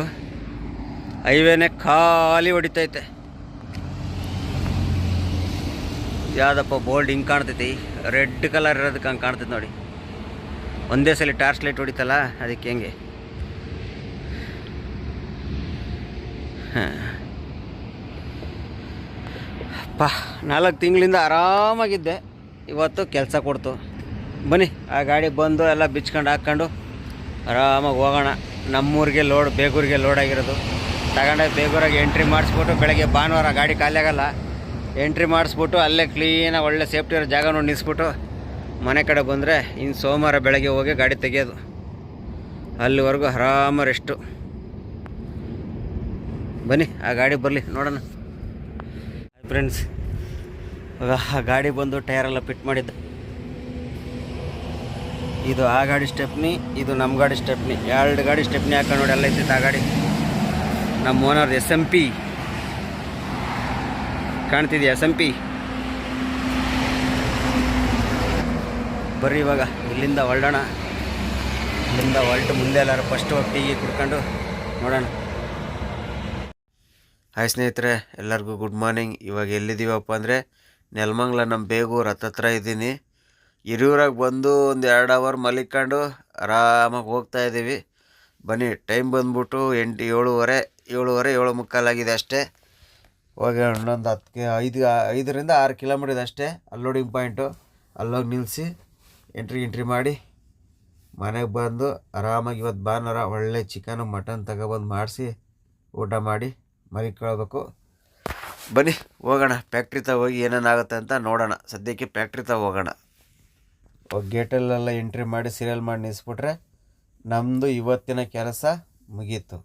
ಹೈವೇನೇ ಖಾಲಿ ಹೊಡಿತೈತೆ. ಯಾವುದಪ್ಪ ಬೋಲ್ಡ್ ಹಿಂಗೆ ಕಾಣ್ತೈತಿ? ರೆಡ್ ಕಲರ್ ಇರೋದಕ್ಕೆ ಹಂಗೆ ಕಾಣ್ತೈತೆ ನೋಡಿ. ಒಂದೇ ಸಲ ಟಾರ್ಚ್ ಲೈಟ್ ಹೊಡಿತಲ್ಲ, ಅದಕ್ಕೆ ಹೆಂಗೆ? ಹಾಂ. ಅಪ್ಪ ನಾಲ್ಕು ತಿಂಗಳಿಂದ ಆರಾಮಾಗಿದ್ದೆ. ಇವತ್ತು ಕೆಲಸ ಕೊಡ್ತು. ಬನ್ನಿ, ಆ ಗಾಡಿ ಬಂದು ಎಲ್ಲ ಬಿಚ್ಕೊಂಡು ಹಾಕ್ಕೊಂಡು ಆರಾಮಾಗಿ ಹೋಗೋಣ. ನಮ್ಮೂರಿಗೆ ಲೋಡ್ ಬೇಗೂರಿಗೆ ಲೋಡ್ ಆಗಿರೋದು. ತಗೊಂಡೋಗಿ ಬೇಗೂರಾಗಿ ಎಂಟ್ರಿ ಮಾಡಿಸ್ಬಿಟ್ಟು ಬೆಳಗ್ಗೆ ಭಾನುವಾರ ಗಾಡಿ ಖಾಲಿ ಆಗಲ್ಲ. ಎಂಟ್ರಿ ಮಾಡಿಸ್ಬಿಟ್ಟು ಅಲ್ಲೇ ಕ್ಲೀನಾಗಿ ಒಳ್ಳೆ ಸೇಫ್ಟಿ ಇರೋ ಜಾಗ ನೋಡಿ ಮನೆ ಕಡೆ ಬಂದರೆ ಇನ್ನು ಸೋಮವಾರ ಬೆಳಗ್ಗೆ ಹೋಗಿ ಗಾಡಿ ತೆಗೆಯೋದು. ಅಲ್ಲಿವರೆಗೂ ಆರಾಮ ರೆಸ್ಟು ಬನ್ನಿ, ಆ ಗಾಡಿ ಬರಲಿ, ನೋಡೋಣ. ಫ್ರೆಂಡ್ಸ್ ಗಾಡಿ ಬಂದು ಟೈರೆಲ್ಲ ಫಿಟ್ ಮಾಡಿದ್ದೆ. ಇದು ಆ ಗಾಡಿ ಸ್ಟೆಪ್ನಿ, ಇದು ನಮ್ಮ ಗಾಡಿ ಸ್ಟೆಪ್ನಿ. ಎರಡು ಗಾಡಿ ಸ್ಟೆಪ್ನಿ ಹಾಕೊಂಡು ನೋಡಿ ಎಲ್ಲ ಇದ್ದಿತ್ತು ಆ ಗಾಡಿ. ನಮ್ಮ ಓನರ್ ಎಸ್ ಎಂ ಪಿ ಕಾಣ್ತಿದ್ದೆ ಎಸ್ ಎಂ ಪಿ ಬರ್ರಿ ಇವಾಗ, ಇಲ್ಲಿಂದ ಹೊರಡೋಣ. ಇಲ್ಲಿಂದ ಹೊರಟು ಮುಂದೆ ಎಲ್ಲರೂ ಫಸ್ಟ್ ಟೀ ಕುಡ್ಕೊಂಡು ನೋಡೋಣ. ಹಾಯ್ ಸ್ನೇಹಿತರೆ, ಎಲ್ಲರಿಗೂ ಗುಡ್ ಮಾರ್ನಿಂಗ್ ಇವಾಗ ಎಲ್ಲಿದ್ದೀವಪ್ಪ ಅಂದರೆ, ನೆಲಮಂಗ್ಲ ನಮ್ಮ ಬೇಗೂರು ಹತ್ತತ್ರ ಇದ್ದೀನಿ. ಹಿರಿಯೂರಾಗ ಬಂದು ಒಂದು ಎರಡು ಅವರ್ ಮಲಿಕೊಂಡು ಆರಾಮಾಗಿ ಹೋಗ್ತಾ ಇದ್ದೀವಿ. ಬನ್ನಿ ಟೈಮ್ ಬಂದ್ಬಿಟ್ಟು ಎಂಟು, ಏಳುವರೆ ಏಳುವರೆ, ಏಳು ಮುಕ್ಕಾಲಾಗಿದೆ ಅಷ್ಟೇ. ಹೋಗಿ ಒಂದೊಂದು ಹತ್ತು ಐದು, ಐದರಿಂದ ಆರು ಕಿಲೋಮೀಟರ್ ಇದೆ ಅಷ್ಟೇ, ಅಲ್ಲೋಡಿಂಗ್ ಪಾಯಿಂಟು ಅಲ್ಲೋಗಿ ನಿಲ್ಲಿಸಿ ಎಂಟ್ರಿ ಎಂಟ್ರಿ ಮಾಡಿ, ಮನೆಗೆ ಬಂದು ಆರಾಮಾಗಿ ಇವತ್ತು ಭಾನುವಾರ ಒಳ್ಳೆ ಚಿಕನು ಮಟನ್ ತಗೊಬಂದು ಮಾಡಿಸಿ, ಊಟ ಮಾಡಿ. ಮಲಿಕೊಳ್ಬೇಕು ಬನ್ನಿ, ಹೋಗೋಣ. ಫ್ಯಾಕ್ಟ್ರಿ ತ ಹೋಗಿ ಏನೇನಾಗುತ್ತೆ ಅಂತ ನೋಡೋಣ. ಸದ್ಯಕ್ಕೆ ಫ್ಯಾಕ್ಟ್ರಿ ತ ಹೋಗೋಣ. ಗೇಟಲ್ಲೆಲ್ಲ ಎಂಟ್ರಿ ಮಾಡಿ ಸೀರಿಯಲ್ ಮಾಡಿ ನಿಲ್ಲಿಸ್ಬಿಟ್ರೆ ನಮ್ಮದು ಇವತ್ತಿನ ಕೆಲಸ ಮುಗೀತು.